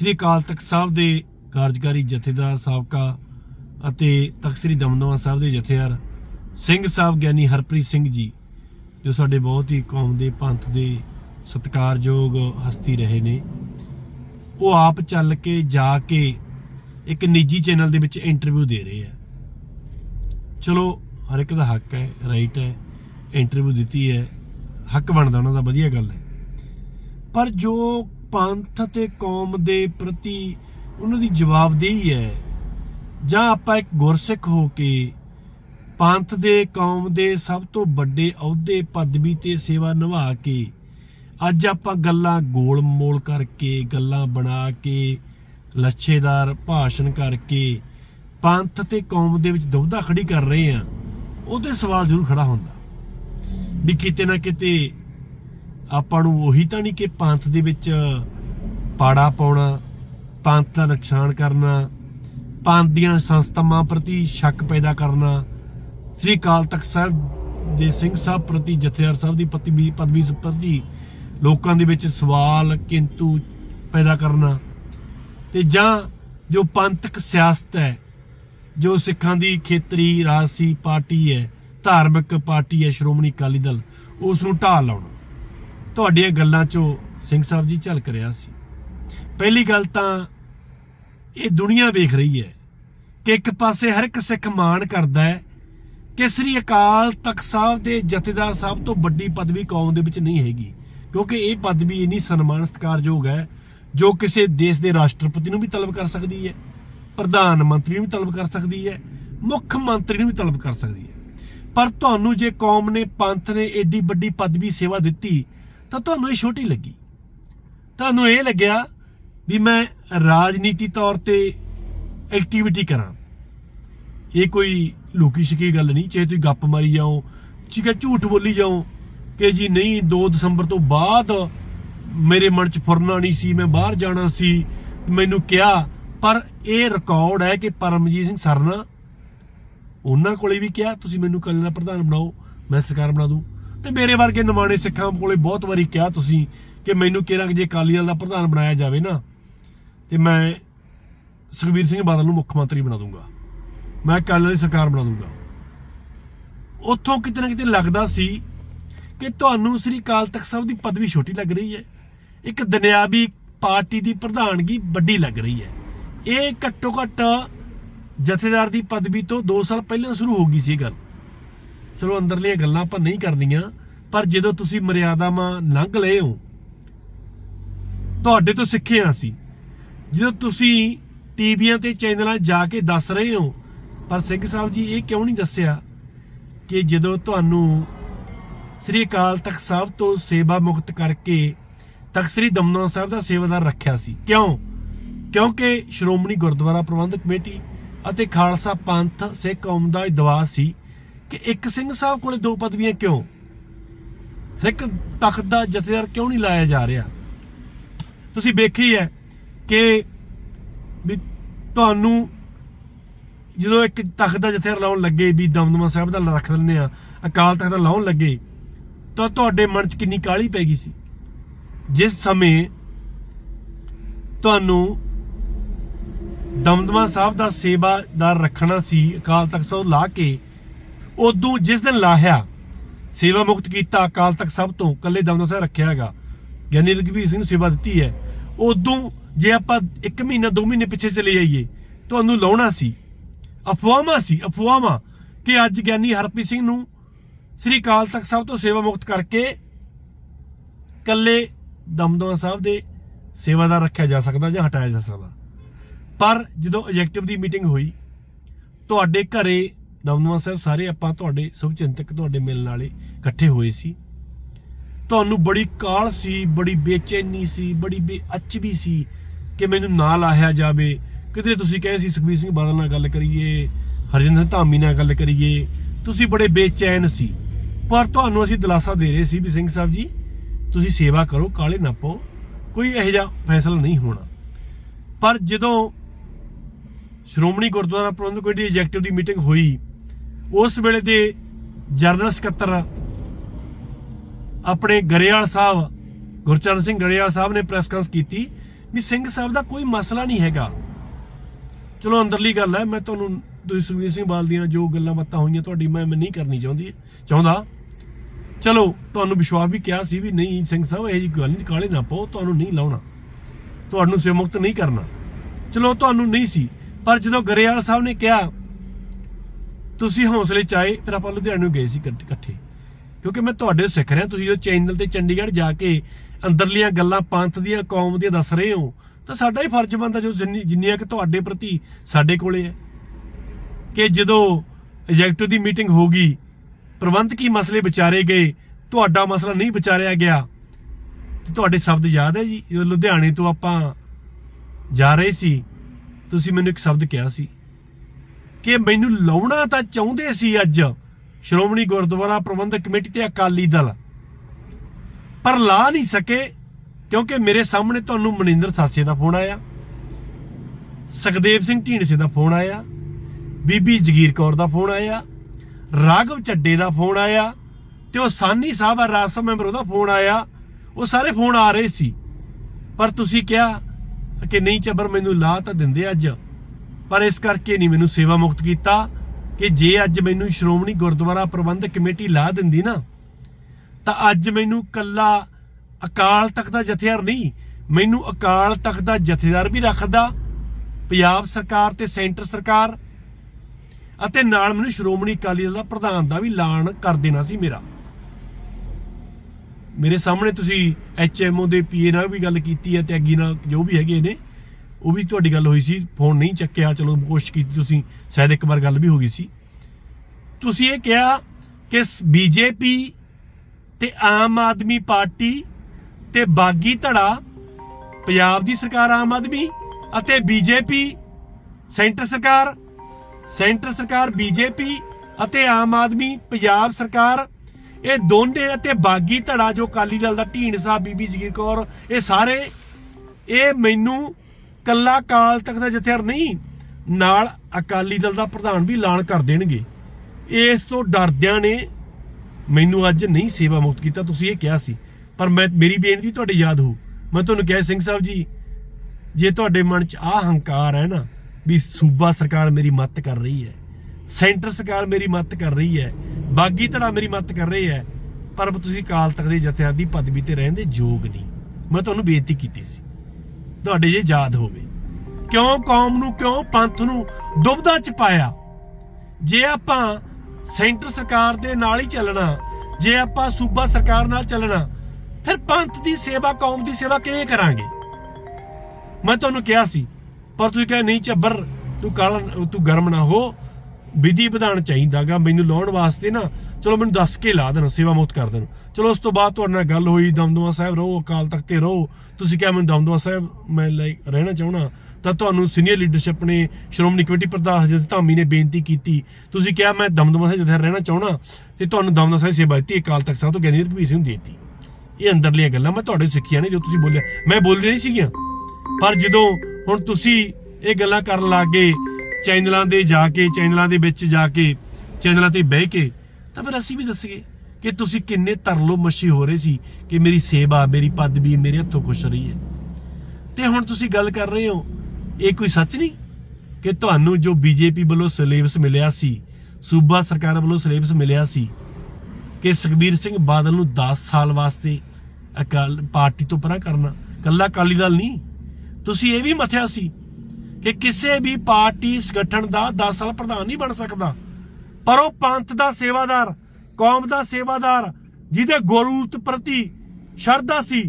ਸ੍ਰੀ ਅਕਾਲ ਤਖਤ ਸਾਹਿਬ ਦੇ ਕਾਰਜਕਾਰੀ ਜਥੇਦਾਰ ਸਾਬਕਾ ਅਤੇ ਤਖਤ ਸ੍ਰੀ ਦਮਦਮਾ ਸਾਹਿਬ ਦੇ ਜਥੇਦਾਰ ਸਿੰਘ ਸਾਹਿਬ ਗਿਆਨੀ ਹਰਪ੍ਰੀਤ ਸਿੰਘ ਜੀ, ਜੋ ਸਾਡੇ ਬਹੁਤ ਹੀ ਕੌਮ ਦੇ ਪੰਥ ਦੇ ਸਤਿਕਾਰਯੋਗ ਹਸਤੀ ਰਹੇ ਨੇ। ਉਹ ਆਪ ਚੱਲ ਕੇ ਜਾ ਕੇ ਇੱਕ ਨਿੱਜੀ ਚੈਨਲ ਦੇ ਵਿੱਚ ਇੰਟਰਵਿਊ ਦੇ ਰਹੇ ਆ ਚਲੋ, ਹਰ ਇੱਕ ਦਾ ਹੱਕ ਹੈ, ਰਾਈਟ ਹੈ, ਇੰਟਰਵਿਊ ਦਿੱਤੀ ਹੈ। ਹੱਕ ਬਣਦਾ, ਉਹਨਾਂ ਦਾ ਵਧੀਆ ਗੱਲ ਹੈ। ਪਰ ਜੋ ਪੰਥ ਅਤੇ ਕੌਮ ਦੇ ਪ੍ਰਤੀ ਉਹਨਾਂ ਦੀ ਜਵਾਬਦੇਹੀ ਹੈ। ਜਾਂ ਆਪਾਂ ਇੱਕ ਗੁਰਸਿੱਖ ਹੋ ਕੇ ਪੰਥ ਦੇ, ਕੌਮ ਦੇ ਸਭ ਤੋਂ ਵੱਡੇ ਅਹੁਦੇ, ਪਦਵੀ ਤੇ ਸੇਵਾ ਨਿਭਾ ਕੇ ਅੱਜ ਆਪਾਂ ਗੱਲਾਂ ਗੋਲ ਮੋਲ ਕਰਕੇ, ਗੱਲਾਂ ਬਣਾ ਕੇ, ਲੱਛੇਦਾਰ ਭਾਸ਼ਣ ਕਰਕੇ ਪੰਥ ਤੇ ਕੌਮ ਦੇ ਵਿੱਚ ਦੁਬਦਾ ਖੜੀ ਕਰ ਰਹੇ ਆ ਉਹਦੇ ਸਵਾਲ ਜ਼ਰੂਰ ਖੜਾ ਹੁੰਦਾ। ਵੀ ਕਿਤੇ ਨਾ ਕਿਤੇ ਆਪਾਂ ਨੂੰ ਉਹੀ ਤਾਂ ਨਹੀਂ ਕਿ ਪੰਥ ਦੇ ਵਿੱਚ ਪਾੜਾ ਪਾਉਣਾ, ਪੰਥ ਦਾ ਨੁਕਸਾਨ ਕਰਨਾ, ਪੰਥ ਦੀਆਂ ਸੰਸਥਾਵਾਂ ਪ੍ਰਤੀ ਸ਼ੱਕ ਪੈਦਾ ਕਰਨਾ, ਸ੍ਰੀ ਅਕਾਲ ਤਖਤ ਸਾਹਿਬ ਦੇ ਸਿੰਘ ਸਾਹਿਬ ਪ੍ਰਤੀ, ਜਥੇਦਾਰ ਸਾਹਿਬ ਦੀ ਪਤਵੀ ਪਦਵੀ ਪ੍ਰਤੀ ਲੋਕਾਂ ਦੇ ਵਿੱਚ ਸਵਾਲ, ਕਿੰਤੂ ਪੈਦਾ ਕਰਨਾ। ਤੇ ਜਾਂ ਜੋ ਪੰਥਕ ਸਿਆਸਤ ਹੈ, ਜੋ ਸਿੱਖਾਂ ਦੀ ਖੇਤਰੀ ਰਾਜਸੀ ਪਾਰਟੀ ਹੈ, ਧਾਰਮਿਕ ਪਾਰਟੀ ਹੈ, ਸ਼੍ਰੋਮਣੀ ਅਕਾਲੀ ਦਲ, ਉਸ ਨੂੰ ਢਾਹ ਲਾਉਣਾ। ਤੁਹਾਡੀਆਂ ਗੱਲਾਂ 'ਚੋਂ ਸਿੰਘ ਸਾਹਿਬ ਜੀ ਝਲਕ ਰਿਹਾ ਸੀ। ਪਹਿਲੀ ਗੱਲ ਤਾਂ ਇਹ ਦੁਨੀਆ ਵੇਖ ਰਹੀ ਹੈ ਕਿ ਇੱਕ ਪਾਸੇ ਹਰ ਇੱਕ ਸਿੱਖ ਮਾਣ ਕਰਦਾ ਹੈ ਕਿ ਸ੍ਰੀ ਅਕਾਲ ਤਖਤ ਸਾਹਿਬ ਦੇ ਜਥੇਦਾਰ ਸਾਹਿਬ ਤੋਂ ਵੱਡੀ ਪਦਵੀ ਕੌਮ ਦੇ ਵਿੱਚ ਨਹੀਂ ਹੈਗੀ, ਕਿਉਂਕਿ ਇਹ ਪਦਵੀ ਇੰਨੀ ਸਨਮਾਨ ਸਤਿਕਾਰਯੋਗ ਹੈ ਜੋ ਕਿਸੇ ਦੇਸ਼ ਦੇ ਰਾਸ਼ਟਰਪਤੀ ਨੂੰ ਵੀ ਤਲਬ ਕਰ ਸਕਦੀ ਹੈ, ਪ੍ਰਧਾਨ ਮੰਤਰੀ ਨੂੰ ਵੀ ਤਲਬ ਕਰ ਸਕਦੀ ਹੈ, ਮੁੱਖ ਮੰਤਰੀ ਨੂੰ ਵੀ ਤਲਬ ਕਰ ਸਕਦੀ ਹੈ। ਪਰ ਤੁਹਾਨੂੰ ਜੇ ਕੌਮ ਨੇ, ਪੰਥ ਨੇ ਏਡੀ ਵੱਡੀ ਪਦਵੀ ਸੇਵਾ ਦਿੱਤੀ ਤਾਂ ਤੁਹਾਨੂੰ ਇਹ ਛੋਟੀ ਲੱਗੀ। ਤੁਹਾਨੂੰ ਇਹ ਲੱਗਿਆ ਵੀ ਮੈਂ ਰਾਜਨੀਤੀ ਤੌਰ ਤੇ ਐਕਟੀਵਿਟੀ ਕਰਾਂ। ਇਹ ਕੋਈ ਲੁਕੀ ਛਿਕੀ ਗੱਲ ਨਹੀਂ, ਚਾਹੇ ਤੁਸੀਂ ਗੱਪ ਮਾਰੀ ਜਾਓ, ਠੀਕ ਹੈ, ਝੂਠ ਬੋਲੀ ਜਾਓ ਕਿ ਜੀ ਨਹੀਂ 2 ਦਸੰਬਰ ਤੋਂ ਬਾਅਦ ਮੇਰੇ ਮਨ 'ਚ ਫੁਰਨਾ ਨਹੀਂ ਸੀ, ਮੈਂ ਬਾਹਰ ਜਾਣਾ ਸੀ, ਮੈਨੂੰ ਕਿਹਾ, ਪਰ ਇਹ ਰਿਕਾਰਡ ਹੈ ਕਿ ਪਰਮਜੀਤ ਸਿੰਘ ਸਰਨਾ ਉਹਨਾਂ ਕੋਲੇ ਵੀ ਕਿਹਾ, ਤੁਸੀਂ ਮੈਨੂੰ ਕੱਲ ਦਾ ਪ੍ਰਧਾਨ ਬਣਾਓ, ਮੈਂ ਸਰਕਾਰ ਬਣਾ ਦੂੰ। ਤੇ ਮੇਰੇ ਵਰਗੇ ਨਿਮਾਣੇ ਸਿੱਖਾਂ ਕੋਲੇ ਬਹੁਤ ਵਾਰੀ ਕਿਹਾ ਤੁਸੀਂ ਕਿ ਮੈਨੂੰ ਕਿਹੜਾ ਜੇ ਅਕਾਲੀ ਦਲ ਦਾ ਪ੍ਰਧਾਨ ਬਣਾਇਆ ਜਾਵੇ ਨਾ, ਤੇ ਮੈਂ ਸੁਖਬੀਰ ਸਿੰਘ ਬਾਦਲ ਨੂੰ ਮੁੱਖ ਮੰਤਰੀ ਬਣਾ ਦੂੰਗਾ। ਮੈਂ ਅਕਾਲੀ ਦਲ ਦੀ ਸਰਕਾਰ ਬਣਾ ਦੂੰਗਾ। ਉੱਥੋਂ ਕਿਤੇ ਨਾ ਕਿਤੇ ਲੱਗਦਾ ਸੀ ਕਿ ਤੁਹਾਨੂੰ ਸ੍ਰੀ ਅਕਾਲ ਤਖਤ ਸਾਹਿਬ ਦੀ ਪਦਵੀ ਛੋਟੀ ਲੱਗ ਰਹੀ ਹੈ। ਇੱਕ ਦੁਨਿਆਵੀ ਪਾਰਟੀ ਦੀ ਪ੍ਰਧਾਨਗੀ ਵੱਡੀ ਲੱਗ ਰਹੀ ਹੈ। ਇਹ ਘੱਟੋ ਘੱਟ ਜਥੇਦਾਰ ਦੀ ਪਦਵੀ ਤੋਂ 2 ਸਾਲ ਪਹਿਲਾਂ ਸ਼ੁਰੂ ਹੋ ਗਈ ਸੀ ਗੱਲ। ਚਲੋ ਅੰਦਰਲੀਆਂ ਗੱਲਾਂ ਆਪਾਂ ਨਹੀਂ ਕਰਨੀਆਂ, ਪਰ ਜਦੋਂ ਤੁਸੀਂ ਮਰਿਆਦਾਵਾਂ ਲੰਘ ਲਏ ਹੋ, ਤੁਹਾਡੇ ਤੋਂ ਸਿੱਖੇ ਹਾਂ ਅਸੀਂ ਜਦੋਂ ਤੁਸੀਂ ਟੀਵੀਆਂ ਤੇ ਚੈਨਲਾਂ ਜਾ ਕੇ ਦੱਸ ਰਹੇ ਹੋ, ਪਰ ਸਿੰਘ ਸਾਹਿਬ ਜੀ ਇਹ ਕਿਉਂ ਨਹੀਂ ਦੱਸਿਆ ਕਿ ਜਦੋਂ ਤੁਹਾਨੂੰ ਸ੍ਰੀ ਅਕਾਲ ਤਖਤ ਸਾਹਿਬ ਤੋਂ ਸੇਵਾ ਮੁਕਤ ਕਰਕੇ ਤਖਤ ਸ੍ਰੀ ਦਮਦਮਾ ਸਾਹਿਬ ਦਾ ਸੇਵਾਦਾਰ ਰੱਖਿਆ ਸੀ? ਕਿਉਂ? ਕਿਉਂਕਿ ਸ਼੍ਰੋਮਣੀ ਗੁਰਦੁਆਰਾ ਪ੍ਰਬੰਧਕ ਕਮੇਟੀ ਅਤੇ ਖਾਲਸਾ ਪੰਥ ਸਿੱਖ ਕੌਮ ਦਾ ਦਵਾ ਸੀ ਕਿ ਇੱਕ ਸਿੰਘ ਸਾਹਿਬ ਕੋਲੇ ਦੋ ਪਦਵੀਆਂ ਕਿਉਂ? ਇੱਕ ਤਖਤ ਦਾ ਜਥੇਦਾਰ ਕਿਉਂ ਨਹੀਂ ਲਾਇਆ ਜਾ ਰਿਹਾ? ਤੁਸੀਂ ਵੇਖੀ ਹੈ ਕਿ ਵੀ ਤੁਹਾਨੂੰ ਜਦੋਂ ਇੱਕ ਤਖਤ ਦਾ ਜਥੇਦਾਰ ਲਾਉਣ ਲੱਗੇ ਵੀ ਦਮਦਮਾ ਸਾਹਿਬ ਦਾ ਰੱਖ ਦਿੰਦੇ ਆ, ਅਕਾਲ ਤਖਤ ਦਾ ਲਾਉਣ ਲੱਗੇ, ਤਾਂ ਤੁਹਾਡੇ ਮਨ 'ਚ ਕਿੰਨੀ ਕਾਲੀ ਪੈ ਗਈ ਸੀ? ਜਿਸ ਸਮੇਂ ਤੁਹਾਨੂੰ ਦਮਦਮਾ ਸਾਹਿਬ ਦਾ ਸੇਵਾਦਾਰ ਰੱਖਣਾ ਸੀ, ਅਕਾਲ ਤਖਤ ਸਾਹਿਬ ਲਾ ਕੇ ਉਦੋਂ ਜਿਸ ਦਿਨ ਲਾਹਿਆ, ਸੇਵਾ ਮੁਕਤ ਕੀਤਾ, ਅਕਾਲ ਤਖਤ ਸਾਹਿਬ ਤੋਂ ਕੱਲੇ ਦਮਦਮਾ ਸਾਹਿਬ ਰੱਖਿਆ ਹੈਗਾ। ਗਿਆਨੀ ਰਘਬੀਰ ਸਿੰਘ ਨੂੰ ਸੇਵਾ ਦਿੱਤੀ ਹੈ। ਉਦੋਂ ਜੇ ਆਪਾਂ 1 ਮਹੀਨਾ 2 ਮਹੀਨੇ ਪਿੱਛੇ ਚਲੇ ਜਾਈਏ, ਤੁਹਾਨੂੰ ਲਾਉਣਾ ਸੀ, ਅਫਵਾਹਾਂ ਸੀ, ਅਫਵਾਹਾਂ ਕਿ ਅੱਜ ਗਿਆਨੀ ਹਰਪ੍ਰੀਤ ਸਿੰਘ ਨੂੰ ਸ੍ਰੀ ਅਕਾਲ ਤਖਤ ਸਾਹਿਬ ਤੋਂ ਸੇਵਾ ਮੁਕਤ ਕਰਕੇ ਕੱਲੇ ਦਮਦਮਾ ਸਾਹਿਬ ਦੇ ਸੇਵਾਦਾਰ ਰੱਖਿਆ ਜਾ ਸਕਦਾ ਜਾਂ ਹਟਾਇਆ ਜਾ ਸਕਦਾ। ਪਰ ਜਦੋਂ ਐਗਜੈਕਟਿਵ ਦੀ ਮੀਟਿੰਗ ਹੋਈ, ਤੁਹਾਡੇ ਘਰੇ ਦਮਦਮਾ ਸਾਹਿਬ, ਸਾਰੇ ਆਪਾਂ ਤੁਹਾਡੇ ਸ਼ੁਭ ਚਿੰਤਕ ਤੁਹਾਡੇ ਮਿਲਣ ਵਾਲੇ ਇਕੱਠੇ ਹੋਏ ਸੀ। ਤੁਹਾਨੂੰ ਬੜੀ ਕਾਲ ਸੀ, ਬੜੀ ਬੇਚੈਨੀ ਸੀ, ਬੜੀ ਬੇਅਚਬੀ ਸੀ ਕਿ ਮੈਨੂੰ ਨਾ ਲਾਹਿਆ ਜਾਵੇ। ਕਿਤੇ ਤੁਸੀਂ ਕਹੇ ਸੀ, ਸੁਖਬੀਰ ਸਿੰਘ ਬਾਦਲ ਨਾਲ ਗੱਲ ਕਰੀਏ, ਹਰਜਿੰਦਰ ਧਾਮੀ ਨਾਲ ਗੱਲ ਕਰੀਏ, ਤੁਸੀਂ ਬੜੇ ਬੇਚੈਨ ਸੀ। ਪਰ ਤੁਹਾਨੂੰ ਅਸੀਂ ਦਿਲਾਸਾ ਦੇ ਰਹੇ ਸੀ ਵੀ ਸਿੰਘ ਸਾਹਿਬ ਜੀ, ਤੁਸੀਂ ਸੇਵਾ ਕਰੋ, ਕਾਲੇ ਨਾ ਪਾਓ, ਕੋਈ ਇਹੋ ਜਿਹਾ ਫੈਸਲਾ ਨਹੀਂ ਹੋਣਾ। ਪਰ ਜਦੋਂ ਸ਼੍ਰੋਮਣੀ ਗੁਰਦੁਆਰਾ ਪ੍ਰਬੰਧਕ ਕਮੇਟੀ ਐਗਜੈਕਟਿਵ ਦੀ ਮੀਟਿੰਗ ਹੋਈ ਉਸ ਵੇਲੇ ਦੇ ਜਨਰਲ ਸਕੱਤਰ ਆਪਣੇ ਗਰੇਵਾਲ ਸਾਹਿਬ ਗੁਰਚਰਨ ਸਿੰਘ ਗਰੇਵਾਲ ਸਾਹਿਬ ਨੇ ਪ੍ਰੈਸ ਕਾਨਫਰੰਸ ਕੀਤੀ ਵੀ ਸਿੰਘ ਸਾਹਿਬ ਦਾ ਕੋਈ ਮਸਲਾ ਨਹੀਂ ਹੈਗਾ। ਚਲੋ ਅੰਦਰਲੀ ਗੱਲ ਹੈ, ਮੈਂ ਤੁਹਾਨੂੰ ਤੁਸੀਂ ਸੁਖਵੀਰ ਸਿੰਘ ਬਾਲ ਦੀਆਂ ਜੋ ਗੱਲਾਂ ਬਾਤਾਂ ਹੋਈਆਂ ਤੁਹਾਡੀ ਮੈਂ ਨਹੀਂ ਕਰਨੀ ਚਾਹੁੰਦੀ ਚਾਹੁੰਦਾ। ਚਲੋ, ਤੁਹਾਨੂੰ ਵਿਸ਼ਵਾਸ ਵੀ ਕਿਹਾ ਸੀ ਵੀ ਨਹੀਂ ਸਿੰਘ ਸਾਹਿਬ, ਇਹ ਜੀ ਗੱਲ ਨਹੀਂ ਕਾਲੇ ਨਾ ਪਾਓ, ਤੁਹਾਨੂੰ ਨਹੀਂ ਲਾਉਣਾ। ਤੁਹਾਨੂੰ ਸਿਮੁਕਤ ਨਹੀਂ ਕਰਨਾ। ਚਲੋ, ਤੁਹਾਨੂੰ ਨਹੀਂ ਸੀ, ਪਰ ਜਦੋਂ ਗਰੇਵਾਲ ਸਾਹਿਬ ਨੇ ਕਿਹਾ ਤੁਸੀਂ ਹੌਸਲੇ ਚਾਏ ਫਿਰ ਆਪਾਂ ਲੁਧਿਆਣੇ ਨੂੰ ਗਏ ਸੀ ਇਕੱਠੇ ਇਕੱਠੇ। ਕਿਉਂਕਿ ਮੈਂ ਤੁਹਾਡੇ ਤੋਂ ਸਿੱਖ ਰਿਹਾ, ਤੁਸੀਂ ਜੋ ਚੈਨਲ ਤੇ ਚੰਡੀਗੜ੍ਹ ਜਾ ਕੇ ਅੰਦਰਲੀਆਂ ਗੱਲਾਂ ਪੰਥ ਦੀਆਂ, ਕੌਮ ਦੀਆਂ ਦੱਸ ਰਹੇ ਹੋ, ਤਾਂ ਸਾਡਾ ਹੀ ਫਰਜ਼ ਬਣਦਾ ਜੋ ਜਿੰਨੀ- ਜਿੰਨੀਆਂ ਕਿ ਤੁਹਾਡੇ ਪ੍ਰਤੀ ਸਾਡੇ ਕੋਲੇ ਹੈ। ਕਿ ਜਦੋਂ ਐਜੈਕਟਿਵ ਦੀ ਮੀਟਿੰਗ ਹੋ ਗਈ, ਪ੍ਰਬੰਧਕੀ ਮਸਲੇ ਵਿਚਾਰੇ ਗਏ, ਤੁਹਾਡਾ ਮਸਲਾ ਨਹੀਂ ਵਿਚਾਰਿਆ ਗਿਆ। ਤੇ ਤੁਹਾਡੇ ਸ਼ਬਦ ਯਾਦ ਹੈ ਜੀ? ਜਦੋਂ ਲੁਧਿਆਣੇ ਤੋਂ ਆਪਾਂ ਜਾ ਰਹੇ ਸੀ, ਤੁਸੀਂ ਮੈਨੂੰ ਇੱਕ ਸ਼ਬਦ ਕਿਹਾ ਸੀ। ਕਿ ਮੈਨੂੰ ਲਾਉਣਾ ਤਾਂ ਚਾਹੁੰਦੇ ਸੀ ਅੱਜ ਸ਼੍ਰੋਮਣੀ ਗੁਰਦੁਆਰਾ ਪ੍ਰਬੰਧਕ ਕਮੇਟੀ ਤੇ ਅਕਾਲੀ ਦਲ। ਪਰ ਲਾ ਨਹੀਂ ਸਕੇ ਕਿਉਂਕਿ ਮੇਰੇ ਸਾਹਮਣੇ ਤੁਹਾਨੂੰ ਮਨਿੰਦਰ ਸਾਸੇ ਦਾ ਫੋਨ ਆਇਆ, ਸੁਖਦੇਵ ਸਿੰਘ ਢੀਂਡਸੇ ਦਾ ਫੋਨ ਆਇਆ, ਬੀਬੀ ਜਗੀਰ ਕੌਰ ਦਾ ਫੋਨ ਆਇਆ, ਰਾਘਵ ਚੱਡੇ ਦਾ ਫੋਨ ਆਇਆ ਤੇ ਉਹ ਸਾਨੀ ਸਾਹਿਬ ਆ, ਰਾਜ ਸਭਾ ਮੈਂਬਰ ਉਹਦਾ ਫੋਨ ਆਇਆ, ਉਹ ਸਾਰੇ ਫੋਨ ਆ ਰਹੇ ਸੀ। ਪਰ ਤੁਸੀਂ ਕਿਹਾ ਕਿ ਨਹੀਂ ਚੱਬਰ, ਮੈਨੂੰ ਲਾ ਤਾਂ ਦਿੰਦੇ ਅੱਜ। ਪਰ ਇਸ ਕਰਕੇ ਨਹੀਂ ਮੈਨੂੰ ਸੇਵਾ ਮੁਕਤ ਕੀਤਾ ਕਿ ਜੇ ਅੱਜ ਮੈਨੂੰ ਸ਼੍ਰੋਮਣੀ ਗੁਰਦੁਆਰਾ ਪ੍ਰਬੰਧਕ ਕਮੇਟੀ ਲਾ ਦਿੰਦੀ ਨਾ, ਤਾਂ ਅੱਜ ਮੈਨੂੰ ਕੱਲਾ ਅਕਾਲ ਤਖਤ ਦਾ ਜਥੇਦਾਰ ਨਹੀਂ, ਮੈਨੂੰ ਅਕਾਲ ਤਖਤ ਦਾ ਜਥੇਦਾਰ ਵੀ ਰੱਖਦਾ, ਪੰਜਾਬ ਸਰਕਾਰ ਤੇ ਸੈਂਟਰ ਸਰਕਾਰ, ਅਤੇ ਨਾਲ ਮੈਨੂੰ ਸ਼੍ਰੋਮਣੀ ਅਕਾਲੀ ਦਲ ਦਾ ਪ੍ਰਧਾਨ ਦਾ ਵੀ ਐਲਾਨ ਕਰ ਦੇਣਾ ਸੀ ਮੇਰਾ। ਮੇਰੇ ਸਾਹਮਣੇ ਤੁਸੀਂ ਐਚਐਮਓ ਦੇ ਪੀਏ ਨਾਲ ਵੀ ਗੱਲ ਕੀਤੀ ਹੈ, ਤੇ ਅੱਗੀ ਨਾਲ ਜੋ ਵੀ ਹੈਗੇ ਨੇ ਉਹ ਵੀ ਤੁਹਾਡੀ ਗੱਲ ਹੋਈ ਸੀ, ਫੋਨ ਨਹੀਂ ਚੱਕਿਆ, ਚਲੋ ਕੋਸ਼ਿਸ਼ ਕੀਤੀ ਤੁਸੀਂ, ਸ਼ਾਇਦ ਇੱਕ ਵਾਰ ਗੱਲ ਵੀ ਹੋ ਗਈ ਸੀ। ਤੁਸੀਂ ਇਹ ਕਿਹਾ ਕਿ ਬੀਜੇਪੀ ਤੇ ਆਮ ਆਦਮੀ ਪਾਰਟੀ ਤੇ ਬਾਗੀ ਧੜਾ ਪੰਜਾਬ ਦੀ ਸਰਕਾਰ ਆਮ ਆਦਮੀ ਅਤੇ ਬੀਜੇਪੀ ਸੈਂਟਰ ਸਰਕਾਰ ਸੈਂਟਰ ਸਰਕਾਰ ਬੀਜੇਪੀ ਅਤੇ ਆਮ ਆਦਮੀ ਪੰਜਾਬ ਸਰਕਾਰ, ਇਹ ਦੋਨੇ ਅਤੇ ਬਾਗੀ ਧੜਾ ਜੋ ਅਕਾਲੀ ਦਲ ਦਾ ਢੀਂਡ ਸਾਹਿਬ ਬੀਬੀ ਜਗੀਰ ਕੌਰ, ਇਹ ਸਾਰੇ, ਇਹ ਮੈਨੂੰ ਕੱਲਾ ਕਾਲ ਤੱਕ ਦਾ ਜਥੇਦਾਰ ਨਹੀਂ, ਨਾਲ ਅਕਾਲੀ ਦਲ ਦਾ ਪ੍ਰਧਾਨ ਵੀ ਐਲਾਨ ਕਰ ਦੇਣਗੇ। ਇਸ ਤੋਂ ਡਰਦਿਆਂ ਨੇ ਮੈਨੂੰ ਅੱਜ ਨਹੀਂ ਸੇਵਾ ਮੁਕਤ ਕੀਤਾ, ਤੁਸੀਂ ਇਹ ਕਿਹਾ ਸੀ। ਪਰ ਮੈਂ, ਮੇਰੀ ਬੇਨਤੀ ਤੁਹਾਡੇ ਯਾਦ ਹੋ। ਮੈਂ ਤੁਹਾਨੂੰ ਕਿਹਾ ਸਿੰਘ ਸਾਹਿਬ ਜੀ, ਜੇ ਤੁਹਾਡੇ ਮਨ 'ਚ ਆਹ ਹੰਕਾਰ ਹੈ ਨਾ ਵੀ ਸੂਬਾ ਸਰਕਾਰ ਮੇਰੀ ਮਦਦ ਕਰ ਰਹੀ ਹੈ, ਸੈਂਟਰ ਸਰਕਾਰ ਮੇਰੀ ਮਦਦ ਕਰ ਰਹੀ ਹੈ, ਬਾਗੀ ਧੜਾ ਮੇਰੀ ਮਦਦ ਕਰ ਰਹੀ ਹੈ, ਪਰ ਤੁਸੀਂ ਕਾਲ ਤੱਕ ਦੇ ਜਥੇਦਾਰ ਦੀ ਪਦਵੀ ਤੇ ਰਹਿਣ ਦੇ ਯੋਗ ਨਹੀਂ। ਮੈਂ ਤੁਹਾਨੂੰ ਬੇਨਤੀ ਕੀਤੀ ਸੀ। ਤੁਹਾਡੇ ਜੇ ਯਾਦ ਹੋਵੇ। ਕਿਉਂ ਕੌਮ ਨੂੰ, ਕਿਉਂ ਪੰਥ ਨੂੰ ਦੁਬਦਾ ਚ ਪਾਇਆ? ਜੇ ਆਪਾਂ ਸੈਂਟਰ ਸਰਕਾਰ ਦੇ ਨਾਲ ਹੀ ਚੱਲਣਾ, ਜੇ ਆਪਾਂ ਸੂਬਾ ਸਰਕਾਰ ਨਾਲ ਚੱਲਣਾ, ਫਿਰ ਪੰਥ ਦੀ ਸੇਵਾ, ਕੌਮ ਦੀ ਸੇਵਾ ਕਿਵੇਂ ਕਰਾਂਗੇ? ਮੈਂ ਤੁਹਾਨੂੰ ਕਿਹਾ ਸੀ, ਪਰ ਤੁਸੀਂ ਕਹੇ, ਨਹੀਂ ਚੱਬਰ ਤੂੰ ਕਾਲ, ਤੂੰ ਗਰਮ ਨਾ ਹੋ। ਵਿਧੀ ਵਿਧਾਨ ਚਾਹੀਦਾਗਾ, ਮੈਨੂੰ ਲਾਉਣ ਵਾਸਤੇ ਨਾ, ਚਲੋ ਮੈਨੂੰ ਦੱਸ ਕੇ ਲਾ ਦੇਣਾ ਸੇਵਾ ਮੁਕਤ ਕਰ ਦੇਣ। ਚਲੋ, ਉਸ ਤੋਂ ਬਾਅਦ ਤੁਹਾਡੇ ਨਾਲ ਗੱਲ ਹੋਈ, ਦਮਦਮਾ ਸਾਹਿਬ ਰਹੋ, ਅਕਾਲ ਤਖਤ ਤੇ ਰਹੋ। ਤੁਸੀਂ ਕਿਹਾ ਮੈਨੂੰ ਦਮਦਮਾ ਸਾਹਿਬ, ਮੈਂ ਲਾਈਕ ਰਹਿਣਾ ਚਾਹਣਾ ਤਾਂ ਤੁਹਾਨੂੰ ਸੀਨੀਅਰ ਲੀਡਰਸ਼ਿਪ ਨੇ ਸ਼੍ਰੋਮਣੀ ਕਮੇਟੀ ਪ੍ਰਧਾਨ ਜਦ ਧਾਮੀ ਨੇ ਬੇਨਤੀ ਕੀਤੀ। ਤੁਸੀਂ ਕਿਹਾ ਮੈਂ ਦਮਦਮਾ ਸਾਹਿਬ ਜਿੱਥੇ ਰਹਿਣਾ ਚਾਹਣਾ ਤੇ ਤੁਹਾਨੂੰ ਦਮਦਮਾ ਸਾਹਿਬ ਸੇਵਾ ਦਿੱਤੀ, ਅਕਾਲ ਤਖਤ ਸਾਹਿਬ ਤੋਂ ਗਿਆਨੀ ਰਘਬੀਰ ਸਿੰਘ ਨੂੰ ਦੇ ਦਿੱਤੀ। ਇਹ ਅੰਦਰਲੀਆਂ ਗੱਲਾਂ ਮੈਂ ਤੁਹਾਡੇ ਤੋਂ ਸਿੱਖੀਆਂ ਨੇ, ਜੋ ਤੁਸੀਂ ਬੋਲਿਆ। ਮੈਂ ਬੋਲ ਰਹੀ ਸੀਗੀਆਂ। ਪਰ ਜਦੋਂ ਹੁਣ ਤੁਸੀਂ ਇਹ ਗੱਲਾਂ ਕਰਨ ਲੱਗ ਗਏ ਚੈਨਲਾਂ ਦੇ ਜਾ ਕੇ, ਚੈਨਲਾਂ ਦੇ ਵਿੱਚ ਜਾ ਕੇ, ਚੈਨਲਾਂ ਤੇ ਬਹਿ ਕੇ, ਤਾਂ ਫਿਰ ਅਸੀਂ ਵੀ ਦੱਸੀਏ ਕਿ ਤੁਸੀਂ ਕਿੰਨੇ ਤਰਲੋ ਮੱਛੀ ਹੋ ਰਹੇ ਸੀ ਕਿ ਮੇਰੀ ਸੇਵਾ, ਮੇਰੀ ਪਦਵੀ ਮੇਰੇ ਹੱਥੋਂ ਖੁਸ਼ ਰਹੀ ਹੈ। ਤੇ ਹੁਣ ਤੁਸੀਂ ਗੱਲ ਕਰ ਰਹੇ ਹੋ, ਇਹ ਕੋਈ ਸੱਚ ਨਹੀਂ ਕਿ ਤੁਹਾਨੂੰ ਜੋ ਬੀਜੇਪੀ ਵੱਲੋਂ ਸਿਲੇਬਸ ਮਿਲਿਆ ਸੀ, ਸੂਬਾ ਸਰਕਾਰ ਵੱਲੋਂ ਸਿਲੇਬਸ ਮਿਲਿਆ ਸੀ, ਕਿ ਸੁਖਬੀਰ ਸਿੰਘ ਬਾਦਲ ਨੂੰ 10 ਸਾਲ ਵਾਸਤੇ ਅਕਾਲ ਪਾਰਟੀ ਤੋਂ ਪਰਾਂ ਕਰਨਾ, ਕੱਲਾ ਅਕਾਲੀ ਦਲ ਨਹੀਂ। ਤੁਸੀਂ ਇਹ ਵੀ ਮਥਿਆ ਸੀ ਕਿ ਕਿਸੇ ਵੀ ਪਾਰਟੀ ਸੰਗਠਨ ਦਾ 10 ਸਾਲ ਪ੍ਰਧਾਨ ਨਹੀਂ ਬਣ ਸਕਦਾ, ਪਰ ਉਹ ਪੰਥ ਦਾ ਸੇਵਾਦਾਰ ਕੌਮ ਦਾ ਸੇਵਾਦਾਰ, ਜਿਹਦੇ ਗੁਰੂ ਪ੍ਰਤੀ ਸ਼ਰਧਾ ਸੀ,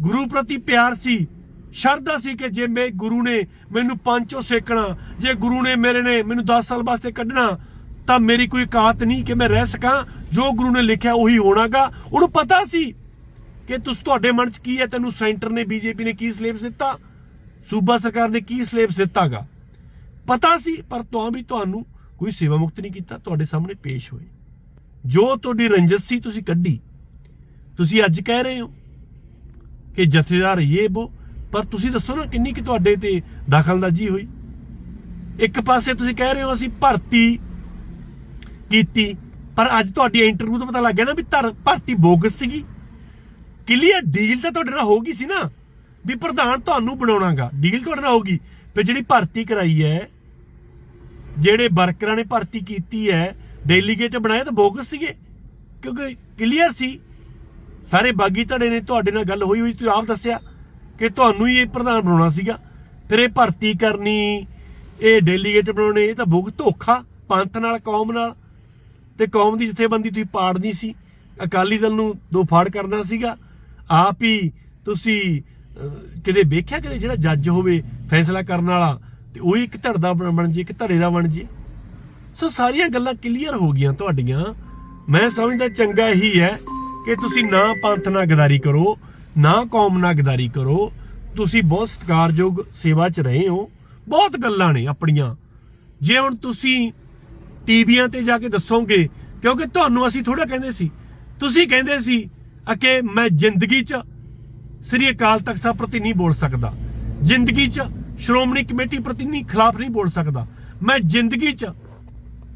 ਗੁਰੂ ਪ੍ਰਤੀ ਪਿਆਰ ਸੀ, ਸ਼ਰਧਾ ਸੀ ਕਿ ਜੇ ਮੈਂ ਗੁਰੂ ਨੇ ਮੈਨੂੰ ਪੰਚੋ ਸੇਕਣਾ, ਜੇ ਗੁਰੂ ਨੇ ਮੇਰੇ ਨੇ ਮੈਨੂੰ 10 ਸਾਲ ਵਾਸਤੇ ਕੱਢਣਾ, ਤਾਂ ਮੇਰੀ ਕੋਈ ਔਕਾਤ ਨਹੀਂ ਕਿ ਮੈਂ ਰਹਿ ਸਕਾਂ। ਜੋ ਗੁਰੂ ਨੇ ਲਿਖਿਆ ਉਹੀ ਹੋਣਾਗਾ। ਉਹਨੂੰ ਪਤਾ ਸੀ ਕਿ ਤੁਸੀਂ ਤੁਹਾਡੇ ਮਨ 'ਚ ਕੀ ਹੈ, ਤੈਨੂੰ ਸੈਂਟਰ ਨੇ, ਬੀਜੇਪੀ ਨੇ ਕੀ ਸਿਲੇਬਸ ਦਿੱਤਾ? ਸੂਬਾ ਸਰਕਾਰ ਨੇ ਕੀ ਸਿਲੇਬਸ ਦਿੱਤਾਗਾ? ਪਤਾ ਸੀ, ਪਰ ਤਾਂ ਵੀ ਤੁਹਾਨੂੰ ਕੋਈ ਸੇਵਾ ਮੁਕਤ ਨਹੀਂ ਕੀਤਾ, ਤੁਹਾਡੇ ਸਾਹਮਣੇ ਪੇਸ਼ ਹੋਏ। ਜੋ ਤੁਹਾਡੀ ਰੰਜਸ ਸੀ ਤੁਸੀਂ ਕੱਢੀ। ਤੁਸੀਂ ਅੱਜ ਕਹਿ ਰਹੇ ਹੋ ਕਿ ਜਥੇਦਾਰ ਇਹ ਬੋ, ਪਰ ਤੁਸੀਂ ਦੱਸੋ ਨਾ ਕਿੰਨੀ ਕਿ ਤੁਹਾਡੇ ਤੇ ਦਖਲਅੰਦਾਜ਼ੀ ਹੋਈ। ਇੱਕ ਪਾਸੇ ਤੁਸੀਂ ਕਹਿ ਰਹੇ ਹੋ ਅਸੀਂ ਭਰਤੀ ਕੀਤੀ, ਪਰ ਅੱਜ ਤੁਹਾਡੀ ਇੰਟਰਵਿਊ ਤੋਂ ਪਤਾ ਲੱਗ ਗਿਆ ਨਾ ਵੀ ਧਰ, ਭਰਤੀ ਬੋਗਸ ਸੀਗੀ। ਕਲੀਅਰ ਡੀਲ ਤਾਂ ਤੁਹਾਡੇ ਨਾਲ ਹੋ ਗਈ ਸੀ ਨਾ, ਵੀ ਪ੍ਰਧਾਨ ਤੁਹਾਨੂੰ ਬਣਾਉਣਾਗਾ। ਡੀਲ ਤੁਹਾਡੇ ਨਾਲ ਹੋਗੀ ਵੀ ਜਿਹੜੀ ਭਰਤੀ ਕਰਾਈ ਹੈ, ਜਿਹੜੇ ਵਰਕਰਾਂ ਨੇ ਭਰਤੀ ਕੀਤੀ ਹੈ ਡੈਲੀਗੇਟ ਬਣਾਏ ਤਾਂ ਬੋਗਸ ਸੀਗੇ। ਕਿਉਂਕਿ ਕਲੀਅਰ ਸੀ। ਸਾਰੇ ਬਾਗੀ ਧੜੇ ਨੇ, ਤੁਹਾਡੇ ਨਾਲ ਗੱਲ ਹੋਈ ਹੋਈ, ਤੁਸੀਂ ਆਪ ਦੱਸਿਆ ਕਿ ਤੁਹਾਨੂੰ ਹੀ ਇਹ ਪ੍ਰਧਾਨ ਬਣਾਉਣਾ ਸੀਗਾ। ਫਿਰ ਇਹ ਭਰਤੀ ਕਰਨੀ, ਇਹ ਡੈਲੀਗੇਟ ਬਣਾਉਣੇ, ਇਹ ਤਾਂ ਬੋਗਸ ਧੋਖਾ, ਪੰਥ ਨਾਲ, ਕੌਮ ਨਾਲ। ਤੇ ਕੌਮ ਦੀ ਜਥੇਬੰਦੀ ਤੁਸੀਂ ਪਾੜਨੀ ਸੀ। ਅਕਾਲੀ ਦਲ ਨੂੰ ਦੋ ਫਾੜ ਕਰਨਾ ਸੀਗਾ। ਆਪ ਹੀ ਤੁਸੀਂ ਕਿਤੇ ਵੇਖਿਆ ਕਿਤੇ ਜਿਹੜਾ ਜੱਜ ਹੋਵੇ, ਫੈਸਲਾ ਕਰਨ ਵਾਲਾ, ਤੇ ਉਹੀ ਇੱਕ ਧੜ ਦਾ ਬਣ ਬਣ ਜੇ, ਇੱਕ ਧੜੇ ਦਾ ਬਣ ਜੇ। ਸੋ ਸਾਰੀਆਂ ਗੱਲਾਂ ਕਲੀਅਰ ਹੋ ਗਈਆਂ ਤੁਹਾਡੀਆਂ। ਮੈਂ ਸਮਝਦਾ ਚੰਗਾ ਹੀ ਹੈ ਕਿ ਤੁਸੀਂ ਨਾ ਪੰਥ ਨਾਲ ਗਦਾਰੀ ਕਰੋ, ਨਾ ਕੌਮ ਨਾਲ ਗਦਾਰੀ ਕਰੋ। ਤੁਸੀਂ ਬਹੁਤ ਸਤਿਕਾਰਯੋਗ ਸੇਵਾ 'ਚ ਰਹੇ ਹੋ। ਬਹੁਤ ਗੱਲਾਂ ਨੇ ਆਪਣੀਆਂ। ਜੇ ਹੁਣ ਤੁਸੀਂ ਟੀਵੀਆਂ ਤੇ ਜਾ ਕੇ ਦੱਸੋਗੇ, ਕਿਉਂਕਿ ਤੁਹਾਨੂੰ ਅਸੀਂ ਥੋੜਾ ਕਹਿੰਦੇ ਸੀ। ਤੁਸੀਂ ਕਹਿੰਦੇ ਸੀ ਕਿ ਮੈਂ ਜ਼ਿੰਦਗੀ 'ਚ ਸ੍ਰੀ ਅਕਾਲ ਤਖਤ ਸਾਹਿਬ ਪ੍ਰਤੀ ਨਹੀਂ ਬੋਲ ਸਕਦਾ। ਜ਼ਿੰਦਗੀ 'ਚ ਸ਼੍ਰੋਮਣੀ ਕਮੇਟੀ ਪ੍ਰਤੀ ਨਹੀਂ, ਖਿਲਾਫ ਨਹੀਂ ਬੋਲ ਸਕਦਾ। ਮੈਂ ਜ਼ਿੰਦਗੀ 'ਚ